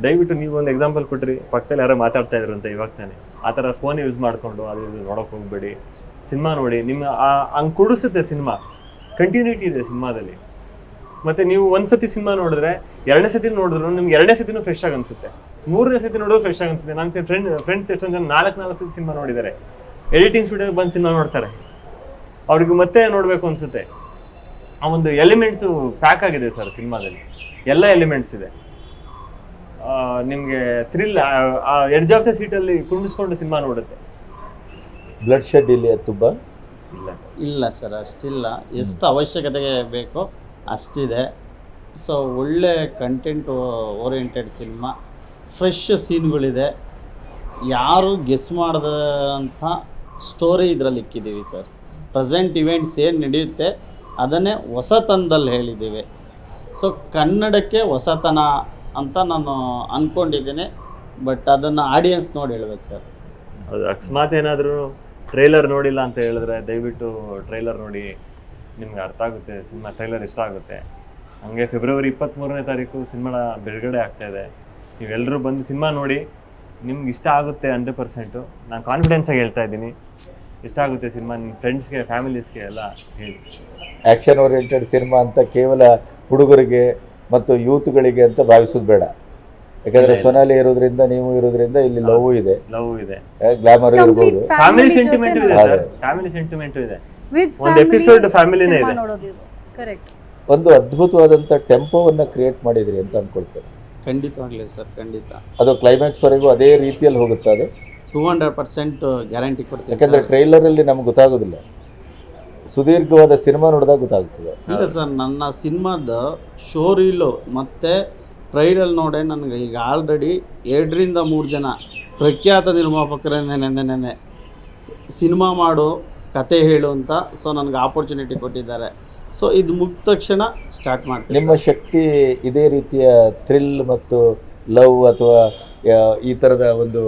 ದಯವಿಟ್ಟು ನೀವು ಒಂದು ಎಕ್ಸಾಂಪಲ್ ಕೊಟ್ರಿ ಪಕ್ಕದಲ್ಲಿ ಯಾರೋ ಮಾತಾಡ್ತಾ ಇದ್ರು ಅಂತ ಇವಾಗ ತಾನೆ. ಆ ಥರ ಫೋನ್ ಯೂಸ್ ಮಾಡಿಕೊಂಡು ಅದು ನೋಡೋಕೆ ಹೋಗ್ಬೇಡಿ. ಸಿನಿಮಾ ನೋಡಿ ನಿಮ್ಮ ಹಂಗೆ ಕುಡಿಸುತ್ತೆ ಸಿನಿಮಾ. ಕಂಟಿನ್ಯೂಟಿ ಇದೆ ಸಿನಿಮಾದಲ್ಲಿ. ಮತ್ತೆ ನೀವು ಒಂದ್ಸತಿ ಸಿನಿಮಾ ನೋಡಿದ್ರೆ ಎರಡನೇ ಸತಿ ನೋಡಿದ್ರು ನಿಮ್ಗೆ ಎರಡನೇ ಸತಿನೂ ಫ್ರೆಶ್ ಆಗಿ ಅನ್ಸುತ್ತೆ. ಮೂರನೇ ಸತಿ ನೋಡಿದ್ರು ಫ್ರೆಶ್ ಆಗಿ ಅನ್ಸುತ್ತೆ. ನನ್ನ ಫ್ರೆಂಡ್ ಫ್ರೆಂಡ್ಸ್ ಎಷ್ಟೊಂದು ಜನ ನಾಲ್ಕು ನಾಲ್ಕು ಸತಿ ಸಿನಿಮಾ ನೋಡಿದ್ದಾರೆ. ಎಡಿಟಿಂಗ್ ಸ್ಟುಡಿಯೋಗೆ ಬಂದು ಸಿನಿಮಾ ನೋಡ್ತಾರೆ. ಅವ್ರಿಗೆ ಮತ್ತೆ ನೋಡಬೇಕು ಅನ್ಸುತ್ತೆ. ಆ ಒಂದು ಎಲಿಮೆಂಟ್ಸು ಪ್ಯಾಕ್ ಆಗಿದೆ ಸರ್ ಸಿನಿಮಾದಲ್ಲಿ. ಎಲ್ಲ ಎಲಿಮೆಂಟ್ಸ್ ಇದೆ. ನಿಮಗೆ ಥ್ರಿಲ್ ಎಡ್ಜ್ ಆಫ್ ದ ಸೀಟಲ್ಲಿ ಕುಂಡಿಸ್ಕೊಂಡು ಸಿನಿಮಾ ನೋಡುತ್ತೆ. ಬ್ಲಡ್ ಶೆಡ್ ಇಲ್ಲಿ ತುಂಬ ಇಲ್ಲ ಸರ್. ಇಲ್ಲ ಸರ್ ಅಷ್ಟಿಲ್ಲ. ಎಷ್ಟು ಅವಶ್ಯಕತೆಗೆ ಬೇಕೋ ಅಷ್ಟಿದೆ. ಸೊ ಒಳ್ಳೆ ಕಂಟೆಂಟ್ ಓರಿಯೆಂಟೆಡ್ ಸಿನಿಮಾ ಫ್ರೆಶ್ ಸೀನ್ಗಳಿದೆ ಯಾರು ಗೆಸ್ ಮಾಡಿದಂಥ ಸ್ಟೋರಿ ಇದರಲ್ಲಿ ಇಕ್ಕಿದ್ದೀವಿ ಸರ್. ಪ್ರೆಸೆಂಟ್ ಇವೆಂಟ್ಸ್ ಏನು ನಡೆಯುತ್ತೆ ಅದನ್ನೇ ಹೊಸತನದಲ್ಲಿ ಹೇಳಿದ್ದೀವಿ. ಸೊ ಕನ್ನಡಕ್ಕೆ ಹೊಸತನ ಅಂತ ನಾನು ಅಂದ್ಕೊಂಡಿದ್ದೀನಿ ಬಟ್ ಅದನ್ನು ಆಡಿಯನ್ಸ್ ನೋಡಿ ಹೇಳ್ಬೇಕು ಸರ್. ಅದು ಅಕಸ್ಮಾತ್ ಏನಾದರೂ ಟ್ರೈಲರ್ ನೋಡಿಲ್ಲ ಅಂತ ಹೇಳಿದ್ರೆ ದಯವಿಟ್ಟು ಟ್ರೈಲರ್ ನೋಡಿ. ನಿಮ್ಗೆ ಅರ್ಥ ಆಗುತ್ತೆ, ಸಿನಿಮಾ ಟ್ರೈಲರ್ ಇಷ್ಟ ಆಗುತ್ತೆ. ಹಂಗೆ ಫೆಬ್ರವರಿ ಇಪ್ಪತ್ತ್ಮೂರನೇ ತಾರೀಕು ಸಿನಿಮಾ ಬಿಡುಗಡೆ ಆಗ್ತಾ ಇದೆ. ನೀವೆಲ್ಲರೂ ಬಂದು ಸಿನಿಮಾ ನೋಡಿ, ನಿಮ್ಗೆ ಇಷ್ಟ ಆಗುತ್ತೆ ಹಂಡ್ರೆಡ್ ಪರ್ಸೆಂಟು. ನಾನು ಕಾನ್ಫಿಡೆನ್ಸಾಗಿ ಹೇಳ್ತಾ ಇದ್ದೀನಿ. ಇಷ್ಟ ಆಗುತ್ತೆ ಸಿನಿಮಾ, ನಿಮ್ಮ ಫ್ರೆಂಡ್ಸ್ಗೆ ಫ್ಯಾಮಿಲೀಸ್ಗೆ ಎಲ್ಲ ಹೇಳಿ. ಆ್ಯಕ್ಷನ್ ಓರಿಯೆಂಟೆಡ್ ಸಿನಿಮಾ ಅಂತ ಕೇವಲ ಹುಡುಗರಿಗೆ ಮತ್ತು ಯೂತ್ಗಳಿಗೆ ಅಂತ ಭಾವಿಸೋದು ಬೇಡ. ಯಾಕಂದ್ರೆ. ಸೊನಾಲಿ ಇರೋದ್ರಿಂದ ನೀವು ಇರೋದ್ರಿಂದ ಇಲ್ಲಿ ಲವ್ ಇದೆ. ಲವ್ ಇದೆ. ಗ್ಲಾಮರ್ ಇರಬಹುದು ಫ್ಯಾಮಿಲಿ ಸೆಂಟಿಮೆಂಟ್ ಇದೆ ಸರ್. ಫ್ಯಾಮಿಲಿ ಸೆಂಟಿಮೆಂಟ್ ಇದೆ. ವಿತ್ ಒಂದು ಎಪಿಸೋಡ್ ಫ್ಯಾಮಿಲಿನೇ ಇದೆ. ನೋಡೋದು ಕರೆಕ್ಟ್ ಒಂದು ಅದ್ಭುತವಾದಂತ ಟೆಂಪೋವನ್ನ ಕ್ರಿಯೇಟ್ ಮಾಡಿದ್ರಿ ಅಂತ ಅನ್ಕೊಳ್ತೇನೆ. ಖಂಡಿತವಾಗ್ಲಿ ಸರ್ ಖಂಡಿತ. ಅದು ಕ್ಲೈಮ್ಯಾಕ್ಸ್ವರೆಗೂ ಅದೇ ರೀತಿಯಲ್ಲಿ ಹೋಗುತ್ತೆ ಅದು? ಟೂ ಹಂಡ್ರೆಡ್ ಪರ್ಸೆಂಟ್ ಗ್ಯಾರಂಟಿ ಕೊಡ್ತೀನಿ ಯಾಕಂದ್ರೆ ಟ್ರೈಲರ್ ಅಲ್ಲಿ ನಮ್ಗೆ ಗೊತ್ತಾಗೋದಿಲ್ಲ. ಸುದೀರ್ಘವಾದ ಸಿನಿಮಾ ನೋಡಿದಾಗ ಗೊತ್ತಾಗ್ತದೆ. ಇಲ್ಲ ಸರ್ ನನ್ನ ಸಿನಿಮಾದ ಶೋ ರೀಲು ಮತ್ತು ಟ್ರೈಲಲ್ಲಿ ನೋಡೆ ನನಗೆ ಈಗ ಆಲ್ರೆಡಿ ಎರಡರಿಂದ ಮೂರು ಜನ ಪ್ರಖ್ಯಾತ ನಿರ್ಮಾಪಕರೇ ನೆನೆ ನೆನೆ ಸಿನಿಮಾ ಮಾಡು ಕತೆ ಹೇಳು ಅಂತ ಸೊ ನನಗೆ ಆಪರ್ಚುನಿಟಿ ಕೊಟ್ಟಿದ್ದಾರೆ. ಸೊ ಇದು ಮುಗಿದ ತಕ್ಷಣ ಸ್ಟಾರ್ಟ್ ಮಾಡ್ತೀನಿ ನಿಮ್ಮ ಶಕ್ತಿ ಇದೇ ರೀತಿಯ ಥ್ರಿಲ್ ಮತ್ತು ಲವ್ ಅಥವಾ ಈ ಥರದ ಒಂದು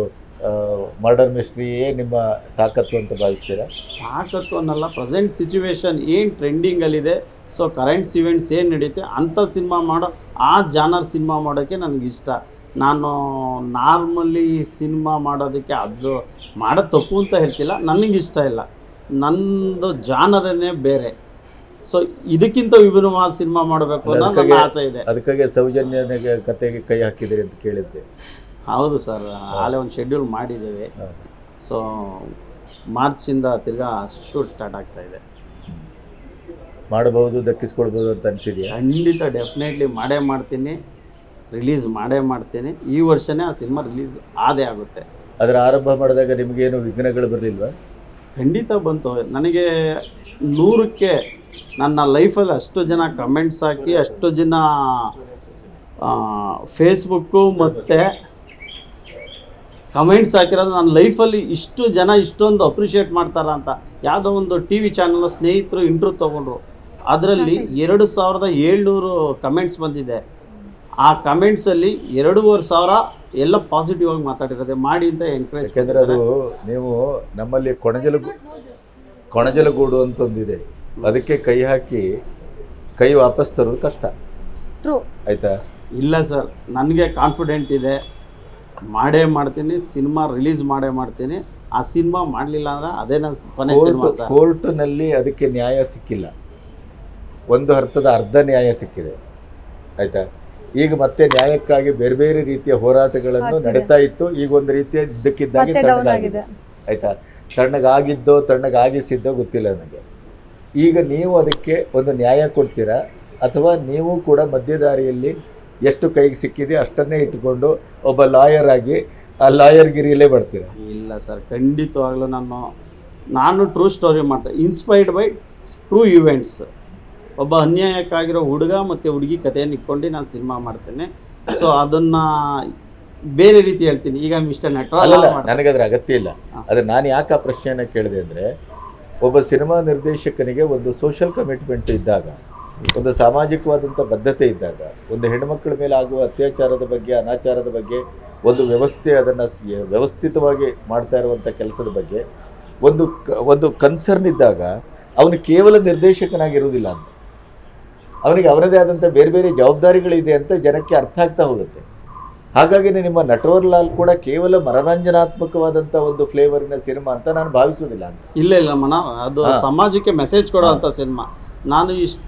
ಮರ್ಡರ್ ಮಿಸ್ಟ್ರಿಯೇ ನಿಮ್ಮ ತಾಕತ್ತು ಅಂತ ಭಾವಿಸ್ತೀರಾ? ತಾಕತ್ತು ಅನ್ನಲ್ಲ ಪ್ರೆಸೆಂಟ್ ಸಿಚುವೇಶನ್ ಏನು ಟ್ರೆಂಡಿಂಗಲ್ಲಿದೆ ಸೊ ಕರೆಂಟ್ಸ್ ಇವೆಂಟ್ಸ್ ಏನು ನಡೆಯುತ್ತೆ ಅಂಥ ಸಿನಿಮಾ ಮಾಡೋ ಆ ಜಾನರ್ ಸಿನಿಮಾ ಮಾಡೋಕ್ಕೆ ನನಗಿಷ್ಟ ನಾನು ನಾರ್ಮಲಿ ಸಿನಿಮಾ ಮಾಡೋದಕ್ಕೆ ಅದು ಮಾಡೋ ತಪ್ಪು ಅಂತ ಹೇಳ್ತಿಲ್ಲ ನನಗಿಷ್ಟ ಇಲ್ಲ. ನಂದು ಜಾನರನ್ನೇ ಬೇರೆ. ಸೊ ಇದಕ್ಕಿಂತ ವಿಭಿನ್ನವಾದ ಸಿನಿಮಾ ಮಾಡಬೇಕು ಅನ್ನೋದು ನನ್ನ ಆಸೆ ಇದೆ. ಅದಕ್ಕಾಗಿ ಸೌಜನ್ಯನಿಗೆ ಕತೆಗೆ ಕೈ ಹಾಕಿದ್ದೀರಿ ಅಂತ ಕೇಳಿದ್ದೆ. ಹೌದು ಸರ್ ಆಲೇ ಒಂದು ಶೆಡ್ಯೂಲ್ ಮಾಡಿದ್ದೇವೆ. ಸೊ ಮಾರ್ಚಿಂದ ತಿರ್ಗಾ ಶೂಟ್ ಸ್ಟಾರ್ಟ್ ಆಗ್ತಾ ಇದೆ. ಮಾಡಬಹುದು ದಕ್ಕಿಸ್ಕೊಳ್ಬೋದು ಅಂತ ಅನಿಸಿದೆಯಾ? ಖಂಡಿತ ಡೆಫಿನೆಟ್ಲಿ ಮಾಡೇ ಮಾಡ್ತೀನಿ. ರಿಲೀಸ್ ಮಾಡೇ ಮಾಡ್ತೀನಿ. ಈ ವರ್ಷನೇ ಆ ಸಿನಿಮಾ ರಿಲೀಸ್ ಆದೇ ಆಗುತ್ತೆ. ಅದರ ಆರಂಭ ಮಾಡಿದಾಗ ನಿಮಗೇನು ವಿಘ್ನಗಳು ಬರಲಿಲ್ವಾ? ಖಂಡಿತ ಬಂತು. ನನಗೆ ನೂರಕ್ಕೆ ನನ್ನ ಲೈಫಲ್ಲಿ ಅಷ್ಟು ಜನ ಕಮೆಂಟ್ಸ್ ಹಾಕಿ ಅಷ್ಟು ಜನ ಫೇಸ್ಬುಕ್ಕು ಮತ್ತು ಕಮೆಂಟ್ಸ್ ಹಾಕಿರೋದು ನನ್ನ ಲೈಫಲ್ಲಿ ಇಷ್ಟು ಜನ ಇಷ್ಟೊಂದು ಅಪ್ರಿಷಿಯೇಟ್ ಮಾಡ್ತಾರ ಅಂತ ಯಾವುದೋ ಒಂದು ಟಿ ವಿ ಚಾನಲ್ ಸ್ನೇಹಿತರು ಇಂಟ್ರೂ ತೊಗೊಂಡ್ರು. ಅದರಲ್ಲಿ ಎರಡು ಸಾವಿರದ ಏಳ್ನೂರು ಕಮೆಂಟ್ಸ್ ಬಂದಿದೆ. ಆ ಕಮೆಂಟ್ಸಲ್ಲಿ ಎರಡೂವರೆ ಸಾವಿರ ಎಲ್ಲ ಪಾಸಿಟಿವ್ ಆಗಿ ಮಾತಾಡಿರೋದೆ. ಮಾಡಿ ಅಂತ ಎನ್ಕರೇಜ್ ಯಾಕೆಂದರೆ ಅದು ನೀವು ನಮ್ಮಲ್ಲಿ ಕೊಣಜಲು ಕೊಣಜಲಗೂಡು ಅಂತ ಒಂದಿದೆ ಅದಕ್ಕೆ ಕೈ ಹಾಕಿ ಕೈ ವಾಪಸ್ ತರೋದು ಕಷ್ಟ. ಟ್ರೂ ಆಯ್ತಾ? ಇಲ್ಲ ಸರ್ ನನಗೆ ಕಾನ್ಫಿಡೆಂಟ್ ಇದೆ. ಮಾಡೇ ಮಾಡ್ತೀನಿ ಸಿನಿಮಾ ರಿಲೀಸ್ ಮಾಡೇ ಮಾಡ್ತೀನಿ. ಆ ಸಿನಿಮಾ ಮಾಡಲಿಲ್ಲ ಅಂದ್ರೆ ಅದೇ ನನ್ನ ಕೊನೆ ಸಿನಿಮಾ ಕೋರ್ಟ್ ಸರ್ ಕೋರ್ಟ್ನಲ್ಲಿ ಅದಕ್ಕೆ ನ್ಯಾಯ ಸಿಕ್ಕಿಲ್ಲ. ಒಂದು ಅರ್ಥದ ಅರ್ಧ ನ್ಯಾಯ ಸಿಕ್ಕಿದೆ. ಆಯಿತಾ? ಈಗ ಮತ್ತೆ ನ್ಯಾಯಕ್ಕಾಗಿ ಬೇರೆ ಬೇರೆ ರೀತಿಯ ಹೋರಾಟಗಳನ್ನು. ನಡೀತಾ ಇತ್ತು. ಈಗ ಒಂದು ರೀತಿಯ ಇದ್ದಕ್ಕಿದ್ದಾಗಿ ತಣ್ಣಗಾಗಿದೆ. ಆಯಿತಾ ಆಯ್ತಾ? ತಣ್ಣಗಾಗಿದ್ದೋ ತಣ್ಣಗಾಗಿಸಿದ್ದೋ ಗೊತ್ತಿಲ್ಲ ನನಗೆ. ಈಗ ನೀವು ಅದಕ್ಕೆ ಒಂದು ನ್ಯಾಯ ಕೊಡ್ತೀರಾ? ಅಥವಾ ನೀವು ಕೂಡ ಮಧ್ಯದಾರಿಯಲ್ಲಿ ಎಷ್ಟು ಕೈಗೆ ಸಿಕ್ಕಿದೆ ಅಷ್ಟನ್ನೇ ಇಟ್ಟುಕೊಂಡು ಒಬ್ಬ ಲಾಯರ್ ಆಗಿ ಆ ಲಾಯರ್ ಗಿರಿಯಲ್ಲೇ ಬರ್ತೀರಾ? ಇಲ್ಲ ಸರ್ ಖಂಡಿತವಾಗ್ಲೂ ನಾನು ನಾನು ಟ್ರೂ ಸ್ಟೋರಿ ಮಾಡ್ತೇನೆ. ಇನ್ಸ್ಪೈರ್ಡ್ ಬೈ ಟ್ರೂ ಇವೆಂಟ್ಸ್ ಒಬ್ಬ ಅನ್ಯಾಯಕ್ಕಾಗಿರೋ ಹುಡುಗ ಮತ್ತು ಹುಡುಗಿ ಕಥೆಯನ್ನು ಇಟ್ಕೊಂಡು ನಾನು ಸಿನಿಮಾ ಮಾಡ್ತೇನೆ ಸೊ ಅದನ್ನು ಬೇರೆ ರೀತಿ ಹೇಳ್ತೀನಿ ಈಗ ಮಿಸ್ಟರ್ ನಟ ನನಗೆ. ನನಗದ್ರ ಅಗತ್ಯ ಇಲ್ಲ. ಆದರೆ ನಾನು ಯಾಕೆ ಆ ಪ್ರಶ್ನೆಯನ್ನು ಕೇಳಿದೆ ಅಂದರೆ ಒಬ್ಬ ಸಿನಿಮಾ ನಿರ್ದೇಶಕನಿಗೆ ಒಂದು ಸೋಷಿಯಲ್ ಕಮಿಟ್ಮೆಂಟ್ ಇದ್ದಾಗ ಒಂದು ಸಾಮಾಜಿಕವಾದಂಥ ಬದ್ಧತೆ ಇದ್ದಾಗ ಒಂದು ಹೆಣ್ಮಕ್ಳ ಮೇಲೆ ಆಗುವ ಅತ್ಯಾಚಾರದ ಬಗ್ಗೆ ಅನಾಚಾರದ ಬಗ್ಗೆ ಒಂದು ವ್ಯವಸ್ಥೆ ಅದನ್ನು ವ್ಯವಸ್ಥಿತವಾಗಿ ಮಾಡ್ತಾ ಇರುವಂಥ ಕೆಲಸದ ಬಗ್ಗೆ ಒಂದು ಒಂದು ಕನ್ಸರ್ನ್ ಇದ್ದಾಗ ಅವನು ಕೇವಲ ನಿರ್ದೇಶಕನಾಗಿರುವುದಿಲ್ಲ ಅಂತ ಅವನಿಗೆ ಅವರದೇ ಆದಂಥ ಬೇರೆ ಬೇರೆ ಜವಾಬ್ದಾರಿಗಳಿದೆ ಅಂತ ಜನಕ್ಕೆ ಅರ್ಥ ಆಗ್ತಾ ಹೋಗುತ್ತೆ. ಹಾಗಾಗಿ ನಿಮ್ಮ ನಟವರ್ ಲಾಲ್ ಕೂಡ ಕೇವಲ ಮನರಂಜನಾತ್ಮಕವಾದಂಥ ಒಂದು ಫ್ಲೇವರಿನ ಸಿನಿಮಾ ಅಂತ ನಾನು ಭಾವಿಸೋದಿಲ್ಲ ಅಂತ. ಇಲ್ಲ ಇಲ್ಲ ಮನ ಅದು. ಸಮಾಜಕ್ಕೆ ಮೆಸೇಜ್ ಕೊಡೋವಂಥ ಸಿನಿಮಾ ನಾನು ಇಷ್ಟು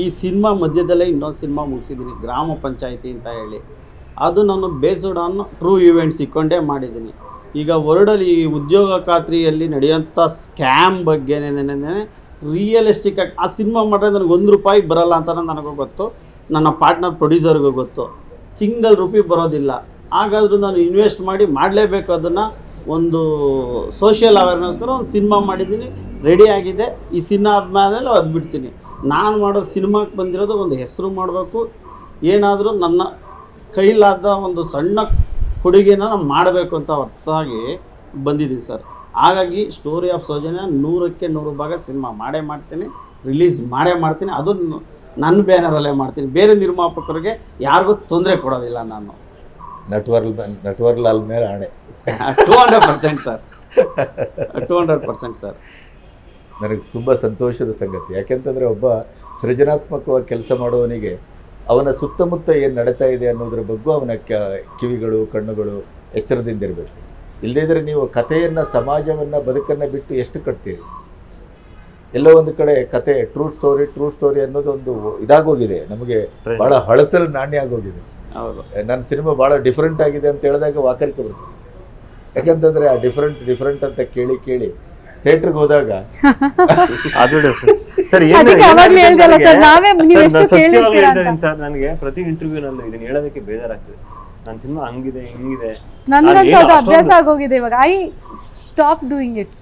ಈ ಸಿನಿಮಾ ಮಧ್ಯದಲ್ಲೇ ಇನ್ನೊಂದು ಸಿನಿಮಾ ಮುಗಿಸಿದ್ದೀನಿ ಗ್ರಾಮ ಪಂಚಾಯಿತಿ ಅಂತ ಹೇಳಿ. ಅದು ನಾನು ಬೇಸ್ಡ್ ಆನ್ ಟ್ರೂ ಇವೆಂಟ್ಸ್ ಇಕ್ಕೊಂಡೇ ಮಾಡಿದ್ದೀನಿ. ಈಗ ವರ್ಡಲ್ಲಿ ಈ ಉದ್ಯೋಗ ಖಾತ್ರಿಯಲ್ಲಿ ನಡೆಯುವಂಥ ಸ್ಕ್ಯಾಮ್ ಬಗ್ಗೆನೇ ರಿಯಲಿಸ್ಟಿಕ್ ಆಗಿ ಆ ಸಿನಿಮಾ ಮಾಡಿದ್ರೆ ನನಗೆ ಒಂದು ರೂಪಾಯಿ ಬರಲ್ಲ ಅಂತ ನನಗೂ ಗೊತ್ತು. ನನ್ನ ಪಾರ್ಟ್ನರ್ ಪ್ರೊಡ್ಯೂಸರ್ಗೂ ಗೊತ್ತು. ಸಿಂಗಲ್ ರುಪಿ ಬರೋದಿಲ್ಲ. ಹಾಗಾದರೂ ನಾನು ಇನ್ವೆಸ್ಟ್ ಮಾಡಿ ಮಾಡಲೇಬೇಕು ಅದನ್ನು. ಒಂದು ಸೋಷಿಯಲ್ ಅವೇರ್ನೆಸ್ಗೋಸ್ಕರ ಒಂದು ಸಿನಿಮಾ ಮಾಡಿದ್ದೀನಿ. ರೆಡಿ ಆಗಿದೆ. ಈ ಸಿನಿಮಾ ಆದಮೇಲೆ ಅದು ಬಿಡ್ತೀನಿ. ನಾನು ಮಾಡೋ ಸಿನಿಮಾಕ್ಕೆ ಬಂದಿರೋದು ಒಂದು ಹೆಸರು ಮಾಡಬೇಕು. ಏನಾದರೂ ನನ್ನ ಕೈಲಾದ ಒಂದು ಸಣ್ಣ ಕೊಡುಗೆನ ನಾನು ಮಾಡಬೇಕು ಅಂತ ಹೊರತಾಗಿ ಬಂದಿದ್ದೀನಿ ಸರ್. ಹಾಗಾಗಿ ಸ್ಟೋರಿ ಆಫ್ ಸೌಜನ್ಯ ನೂರಕ್ಕೆ ನೂರು ಭಾಗ ಸಿನಿಮಾ ಮಾಡೇ ಮಾಡ್ತೀನಿ ರಿಲೀಸ್ ಮಾಡೇ ಮಾಡ್ತೀನಿ. ಅದು ನನ್ನ ಬ್ಯಾನರಲ್ಲೇ ಮಾಡ್ತೀನಿ. ಬೇರೆ ನಿರ್ಮಾಪಕರಿಗೆ ಯಾರಿಗೂ ತೊಂದರೆ ಕೊಡೋದಿಲ್ಲ ನಾನು. ನಟ್ವರ್ಲ್ ನಟ್ವರ್ ಲಾಲ್ ಮೇಲೆ ಆಣೆ. Two hundred percent sir two hundred percent sir ನನಗೆ ತುಂಬ ಸಂತೋಷದ ಸಂಗತಿ. ಯಾಕೆಂತಂದರೆ ಒಬ್ಬ ಸೃಜನಾತ್ಮಕವಾಗಿ ಕೆಲಸ ಮಾಡೋವನಿಗೆ ಅವನ ಸುತ್ತಮುತ್ತ ಏನು ನಡೀತಾ ಇದೆ ಅನ್ನೋದ್ರ ಬಗ್ಗೆ ಅವನ ಕಿವಿಗಳು ಕಣ್ಣುಗಳು ಎಚ್ಚರದಿಂದ ಇರಬೇಕು. ಇಲ್ಲದೇ ಇದ್ರೆ ನೀವು ಕಥೆಯನ್ನು ಸಮಾಜವನ್ನು ಬದುಕನ್ನು ಬಿಟ್ಟು ಎಷ್ಟು ಕಟ್ತೀರಿ? ಎಲ್ಲೋ ಒಂದು ಕಡೆ ಕತೆ ಟ್ರೂ ಸ್ಟೋರಿ ಟ್ರೂ ಸ್ಟೋರಿ ಅನ್ನೋದು ಒಂದು ಇದಾಗೋಗಿದೆ. ನಮಗೆ ಭಾಳ ಹಳಸಲು ನಾಣ್ಯ ಆಗೋಗಿದೆ. ಹೌದು. ನನ್ನ ಸಿನಿಮಾ ಭಾಳ ಡಿಫ್ರೆಂಟ್ ಆಗಿದೆ ಅಂತ ಹೇಳಿದಾಗ ವಾಕರಿಕೆ ಬರ್ತದೆ. ಯಾಕಂತಂದರೆ ಆ ಡಿಫ್ರೆಂಟ್ ಡಿಫ್ರೆಂಟ್ ಅಂತ ಕೇಳಿ ಕೇಳಿ ಥಿಯೇಟ್ರಿಗೆ ಹೋದಾಗ [laughs] ಅದು ಸರ್ ಅದಕ್ಕೆ ಅವಾಗ್ಲೇ ಹೇಳ್ದಲ್ಲ ಸರ್, ನಾವೇ ನೀವು ಎಷ್ಟು ಕೇಳಿರ್ತೀರಾ ಸರ್ ನನಗೆ ಪ್ರತಿ ಇಂಟರ್ವ್ಯೂನಲ್ಲೂ ಇದನ್ನ ಹೇಳೋದಕ್ಕೆ ಬೇಜಾರಾಗ್ತದೆ. ನನ್ನ ಸಿನಿಮಾ ಹಂಗಿದೆ ಹಿಂಗಿದೆ. ನನ್ಗಂತೂ ಅದು ಅಭ್ಯಾಸ ಆಗೋಗಿದೆ ಇವಾಗ. ಐ ಸ್ಟಾಪ್ ಡೂಯಿಂಗ್ ಇಟ್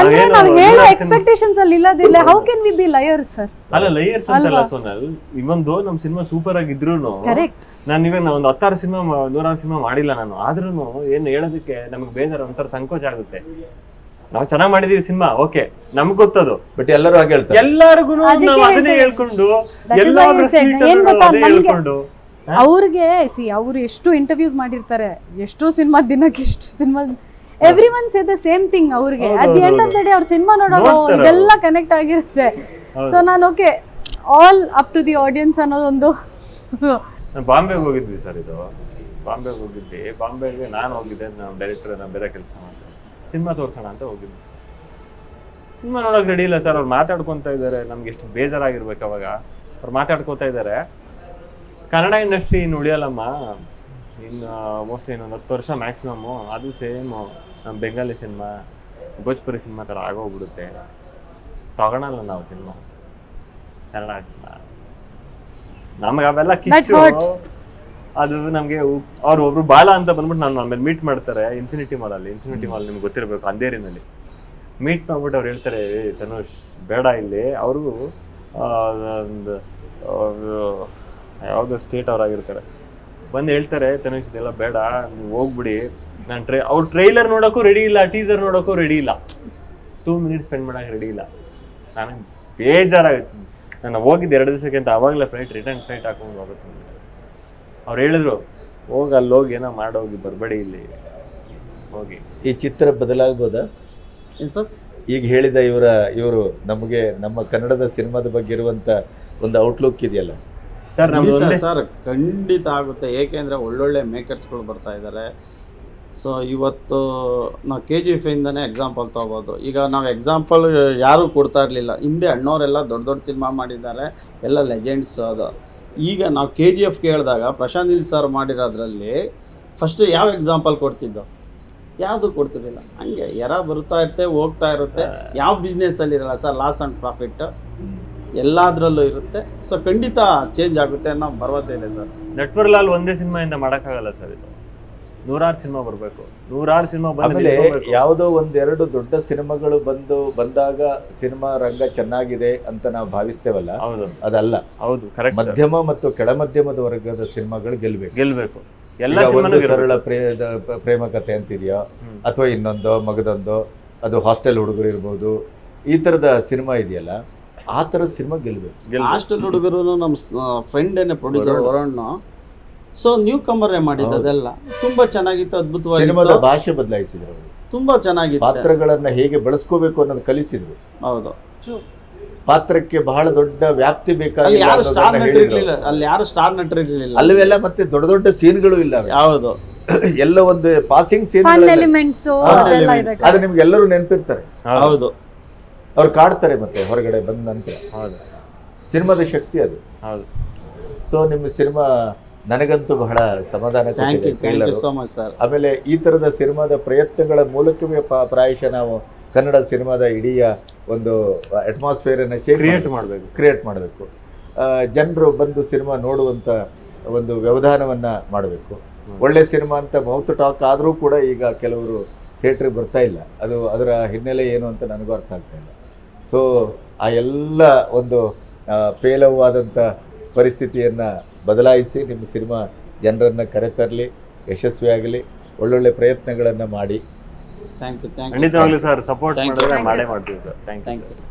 ಅಂದ್ರೆ ನಾವು ಹೇಳೋ ಎಕ್ಸ್ಪೆಕ್ಟೇಷನ್ಸ್ ಅಲ್ಲಿ ಇಲ್ಲದಿಲ್ಲ how can we be liar sir ಅಲ್ಲ ಲೈಯರ್ಸ್ ಅಂತಲ್ಲ? ಸೋನಲ್. ಇವೊಂದು ನಮ್ ಸಿನಿಮಾ ಸೂಪರ್ ಆಗಿದ್ರು ಕರೆಕ್ಟ್ ನಾನು ಇವಾಗ ಒಂದು ಹತ್ತಾರು ಸಿನಿಮಾ ನೂರಾರು ಸಿನಿಮಾ ಮಾಡಿಲ್ಲ ನಾನು. ಆದ್ರೂ ಏನು ಹೇಳೋದಕ್ಕೆ ನಮಗೆ ಬೇಜಾರು ಒಂಥರ ಸಂಕೋಚ ಆಗುತ್ತೆ. ನಾವು ಚೆನ್ನಾಗಿ ಮಾಡಿದೀವಿ ಸಿನಿಮಾ ಓಕೆ ನಮ್ಗೆ ಗೊತ್ತದು. ಬಟ್ ಎಲ್ಲರೂ ಹಾಗೆ ಹೇಳ್ತಾರೆ. ಎಲ್ಲರಿಗೂ ನಾವು ಅದನ್ನೇ ಹೇಳ್ಕೊಂಡು ಎಲ್ಲರೂ ಹೇಳ್ಕೊಂಡು. ಅವ್ರಿಗೆ ಸಿ ಅವ್ರು ಎಷ್ಟು ಇಂಟರ್ವ್ಯೂಸ್ ಮಾಡಿರ್ತಾರೆ ಎಷ್ಟು ಸಿನಿಮಾ ದಿನಕ್ಕೆ ಎಷ್ಟು cinema every one say the same thing ಅವ್ರಿಗೆ. At the end of the day ಅವ್ರ ಸಿನಿಮಾ ನೋಡೋದು ಇದೆಲ್ಲ ಕನೆಕ್ಟ್ ಆಗಿರುತ್ತೆ. ಸೊ ನಾನು okay all up to the audience ಅನ್ನೋದೊಂದು. ಬಾಂಬೆಗೆ ಹೋಗಿದ್ವಿ ಸರ್ ಇದು. ಬಾಂಬೆಗೆ ಹೋಗಿದ್ವಿ. ಬಾಂಬೆಗೆ ನಾನು ಹೋಗಿದ್ದೆ ನಮ್ಮ ಡೈರೆಕ್ಟರ್ ನಾನು ಬೇರೆ ಕೆಲಸ ಮಾಡ್ತೀನಿ ಸಿನಿಮಾ ತೋರಿಸೋಣ ಅಂತ ಹೋಗಿದ್ವಿ. ಸಿನಿಮಾ ನೋಡೋಕೆ ರೆಡಿ ಇಲ್ಲ ಸರ್. ಅವ್ರು ಮಾತಾಡ್ಕೊತಾ ಇದ್ದಾರೆ. ನಮ್ಗೆ ಎಷ್ಟು ಬೇಜಾರಾಗಿರ್ಬೇಕು ಅವಾಗ. ಅವ್ರು ಮಾತಾಡ್ಕೊತಾ ಇದ್ದಾರೆ. ಕನ್ನಡ ಇಂಡಸ್ಟ್ರಿ ಇನ್ನು ಉಳಿಯಲ್ಲಮ್ಮ. ಇನ್ನು ಮೋಸ್ಟ್ಲಿ ಇನ್ನೊಂದು ಹತ್ತು ವರ್ಷ ಮ್ಯಾಕ್ಸಿಮಮ್ಮು ಅದು ಸೇಮು ನಮ್ಮ ಬೆಂಗಾಲಿ ಸಿನಿಮಾ ಭೋಜ್ಪುರಿ ಸಿನಿಮಾ ಥರ ಆಗೋಗ್ಬಿಡುತ್ತೆ. ತಗೊಳಲ್ಲ ನಾವು ಸಿನಿಮಾ ಕನ್ನಡ ಸಿನಿಮಾ ನಮಗೆ ಅವೆಲ್ಲ ಕಿಚ್ಚು. ಅದು ನಮಗೆ ಅವ್ರು ಒಬ್ರು ಬಾಲ ಅಂತ ಬಂದ್ಬಿಟ್ಟು ನಾನು ಆಮೇಲೆ ಮೀಟ್ ಮಾಡ್ತಾರೆ. ಇನ್ಫಿನಿಟಿ ಮಾಲ್ ಅಲ್ಲಿ. ಇನ್ಫಿನಿಟಿ ಮಾಲ್ ನಿಮ್ಗೆ ಗೊತ್ತಿರಬೇಕು ಅಂದೇರಿನಲ್ಲಿ ಮೀಟ್ ಮಾಡ್ಬಿಟ್ಟು ಅವ್ರು ಹೇಳ್ತಾರೆ "ಏ, ತನುಷ್ ಬೇಡ ಇಲ್ಲಿ. ಅವ್ರಿಗೂ ಆ, ಒಂದು ಯಾವುದೋ ಸ್ಟೇಟ್ ಅವರಾಗಿರ್ತಾರೆ. ಬಂದು ಹೇಳ್ತಾರೆ ತನಿಷ್ ಇದೆಲ್ಲ ಬೇಡ ನೀವು ಹೋಗ್ಬಿಡಿ. ನಾನು ಟ್ರೈ ಅವ್ರು ಟ್ರೈಲರ್ ನೋಡೋಕ್ಕೂ ರೆಡಿ ಇಲ್ಲ ಟೀಸರ್ ನೋಡೋಕ್ಕೂ ರೆಡಿ ಇಲ್ಲ. ಟೂ ಮಿನಿಟ್ಸ್ ಸ್ಪೆಂಡ್ ಮಾಡೋಕೆ ರೆಡಿ ಇಲ್ಲ. ನನಗೆ ಬೇಜಾರಾಗುತ್ತೆ. ನಾನು ಹೋಗಿದ್ದು ಎರಡು ದಿವಸಕ್ಕೆ ಅಂತ ಅವಾಗಲೇ ಫ್ಲೈಟ್ ರಿಟರ್ನ್ ಫ್ಲೈಟ್ ಹಾಕೊಂಡು ವಾಪಸ್ ಬಂದ್ಬಿಟ್ಟೆ. ಅವ್ರು ಹೇಳಿದ್ರು ಹೋಗಿ ಅಲ್ಲಿ ಹೋಗಿ ಏನೋ ಮಾಡೋಗಿ ಬರಬೇಡಿ ಇಲ್ಲಿ. ಹೋಗಿ. ಈ ಚಿತ್ರ ಬದಲಾಗ್ಬೋದಾ? ಏನು ಸರ್? ಈಗ ಹೇಳಿದ ಇವರ ಇವರು ನಮಗೆ ನಮ್ಮ ಕನ್ನಡದ ಸಿನಿಮಾದ ಬಗ್ಗೆ ಇರುವಂಥ ಒಂದು ಔಟ್ಲುಕ್ ಇದೆಯಲ್ಲ? ಸರ್ ನಮ್ದು ಸರ್ ಖಂಡಿತ ಆಗುತ್ತೆ. ಏಕೆಂದರೆ ಒಳ್ಳೊಳ್ಳೆ ಮೇಕರ್ಸ್ಗಳು ಬರ್ತಾ ಇದ್ದಾರೆ ಸೊ ಇವತ್ತು ನಾವು ಕೆ ಜಿ ಎಫ್ ಇಂದನೇ ಎಕ್ಸಾಂಪಲ್ ತೊಗೋಬೋದು. ಈಗ ನಾವು ಎಕ್ಸಾಂಪಲ್ ಯಾರು ಕೊಡ್ತಾ ಇರಲಿಲ್ಲ. ಹಿಂದೆ ಅಣ್ಣವರೆಲ್ಲ ದೊಡ್ಡ ದೊಡ್ಡ ಸಿನಿಮಾ ಮಾಡಿದ್ದಾರೆ. ಎಲ್ಲ ಲೆಜೆಂಡ್ಸ್ ಅದು. ಈಗ ನಾವು ಕೆ ಜಿ ಎಫ್ ಕೇಳಿದಾಗ ಪ್ರಶಾಂತ್ ನಿಲ್ ಸರ್ ಮಾಡಿರೋದ್ರಲ್ಲಿ ಫಸ್ಟು ಯಾವ ಎಕ್ಸಾಂಪಲ್ ಕೊಡ್ತಿದ್ದೋ? ಯಾವುದು ಕೊಡ್ತಿರ್ಲಿಲ್ಲ. ಹಂಗೆ ಯಾರ ಬರ್ತಾ ಇರುತ್ತೆ ಹೋಗ್ತಾ ಇರುತ್ತೆ. ಯಾವ ಬಿಸ್ನೆಸ್ಸಲ್ಲಿ ಇರಲ್ಲ ಸರ್ ಲಾಸ್ ಆ್ಯಂಡ್ ಪ್ರಾಫಿಟ್ ಎಲ್ಲದರಲ್ಲೂ ಇರುತ್ತೆ. ಸೊ ಖಂಡಿತ ಚೇಂಜ್ ಆಗುತ್ತೆ ಅನ್ನೋ ಭರವಸೆ ಇದೆ ಸರ್. ನಟ್ವರ್ ಲಾಲ್ ಒಂದೇ ಸಿನಿಮಾಯಿಂದ ಮಾಡೋಕ್ಕಾಗಲ್ಲ ಸರ್ ಇದು. ನೂರಾರು ಸಿನಿಮಾ ಬರಬೇಕು. ನೂರಾರು ಸಿನಿಮಾ ಆಮೇಲೆ ಬಂದ್ರೆ ಯಾವುದೋ ಒಂದೆರಡು ದೊಡ್ಡ ಸಿನಿಮಾಗಳು ಬಂದು ಬಂದಾಗ ಸಿನಿಮಾ ರಂಗ ಚೆನ್ನಾಗಿದೆ ಅಂತ ನಾವು ಭಾವಿಸ್ತೇವಲ್ಲ? ಹೌದು. ಅದಲ್ಲ. ಹೌದು ಕರೆಕ್ಟ್ ಮಧ್ಯಮ ಮತ್ತು ಕೆಳ ಮಧ್ಯಮದ ವರ್ಗದ ಸಿನಿಮಾಗಳು ಗೆಲ್ಬೇಕು. ಗೆಲ್ಬೇಕು. ಎಲ್ಲ ಒಂದು ಸಿನಿಮಾನು ಸರಳ ಪ್ರೇದ ಪ್ರೇಮ ಕಥೆ ಅಂತಿದೆಯೋ? ಅಥವಾ ಇನ್ನೊಂದೋ ಮಗದೊಂದೋ ಅದು ಹಾಸ್ಟೆಲ್ ಹುಡುಗರು ಇರ್ಬೋದು. ಈ ಥರದ ಸಿನಿಮಾ ಇದೆಯಲ್ಲ? ಆ ಥರ ಸಿನಿಮಾ ಗೆಲ್ಲಬೇಕು ಹಾಸ್ಟೆಲ್ ಹುಡುಗರು ನಮ್ಮ ಫ್ರೆಂಡ್ ಏನೇ ಪ್ರೊಡ್ಯೂಸರ್ ವರಣ್ಣ ಸೊ ನ್ಯೂ ಕಮರೇ ಮಾಡಿದ್ದು ಅದೆಲ್ಲ. ತುಂಬಾ ಚೆನ್ನಾಗಿತ್ತು ಸಿನಿಮಾದ ಅದ್ಭುತವಾಗಿ ಭಾಷೆ ಬದಲಾಯಿಸಿದ್ರು ತುಂಬಾ ಚೆನ್ನಾಗಿತ್ತು. ಪಾತ್ರಗಳನ್ನ ಹೇಗೆ ಬಳಸ್ಕೋಬೇಕು ಅನ್ನೋದು ಕಲಿಸಿದ್ರು. ಹೌದು. ಪಾತ್ರಕ್ಕೆ ಬಹಳ ದೊಡ್ಡ ವ್ಯಾಪ್ತಿ ಅಲ್ಲಿ ಯಾರು ಸ್ಟಾರ್ ಅನ್ನೋದನ್ನ ನಟರು ಹೇಳಿದ್ರು. ಇರ್ಲಿಲ್ಲ ಅವ್ರು. ಅಲ್ಲಿ ಯಾರು ಸ್ಟಾರ್ ನಟರು ಇರ್ಲಿಲ್ಲ ಅಲ್ಲವೆಲ್ಲ ಮತ್ತೆ ದೊಡ್ಡ ದೊಡ್ಡ ಸೀನ್ಗಳು ಇಲ್ಲ. ಯಾವುದು ಎಲ್ಲ ಒಂದು ಪಾಸಿಂಗ್ ಸೀನ್. ಅದು ನಿಮ್ಗೆ ಎಲ್ಲರೂ ನೆನಪಿರ್ತಾರೆ. ಹೌದು. ಅವ್ರು ಕಾಡ್ತಾರೆ ಮತ್ತೆ ಹೊರಗಡೆ ಬಂದ ನಂತರ. ಹೌದು. ಸಿನಿಮಾದ ಶಕ್ತಿ ಅದು. ಹೌದು. ಸೊ ನಿಮ್ಮ ಸಿನಿಮಾ ನನಗಂತೂ ಬಹಳ ಸಮಾಧಾನ ಥ್ಯಾಂಕ್ ಯು ಕೊಟ್ಟಿದೆ thank you so much sir ಆಮೇಲೆ ಈ ತರದ ಸಿನಿಮಾದ ಪ್ರಯತ್ನಗಳ ಮೂಲಕವೇ ಪ್ರಾಯಶಃ ನಾವು ಕನ್ನಡ ಸಿನಿಮಾದ ಇಡೀ ಒಂದು ಅಟ್ಮಾಸ್ಫಿಯರನ್ನು ಕ್ರಿಯೇಟ್ ಮಾಡಬೇಕು. ಕ್ರಿಯೇಟ್ ಮಾಡಬೇಕು. ಜನರು ಬಂದು ಸಿನಿಮಾ ನೋಡುವಂತ ಒಂದು ವ್ಯವಧಾನವನ್ನ ಮಾಡಬೇಕು. ಒಳ್ಳೆ ಸಿನಿಮಾ ಅಂತ ಮೌತ್ ಟಾಕ್ ಆದರೂ ಕೂಡ ಈಗ ಕೆಲವರು ಥಿಯೇಟ್ರಿಗೆ ಬರ್ತಾ ಇಲ್ಲ. ಅದು ಅದರ ಹಿನ್ನೆಲೆ ಏನು ಅಂತ ನನಗೂ ಅರ್ಥ ಆಗ್ತಾ ಇಲ್ಲ. ಸೊ ಆ ಎಲ್ಲ ಒಂದು ಫೇಲವಾದಂಥ ಪೇಲವಾದಂಥ ಪರಿಸ್ಥಿತಿಯನ್ನು ಬದಲಾಯಿಸಿ ನಿಮ್ಮ ಸಿನಿಮಾ ಜನರನ್ನು ಕರೆತರಲಿ ಯಶಸ್ವಿಯಾಗಲಿ ಒಳ್ಳೊಳ್ಳೆ ಪ್ರಯತ್ನಗಳನ್ನು ಮಾಡಿ. ಥ್ಯಾಂಕ್ ಯು ಥ್ಯಾಂಕ್ ಖಂಡಿತವಾಗ್ಲೂ ಸರ್ ಸಪೋರ್ಟ್ Thank you. ಮಾಡಿದ್ರೆ ಮಾಡೇ ಮಾಡ್ತೀವಿ ಸರ್. Thank you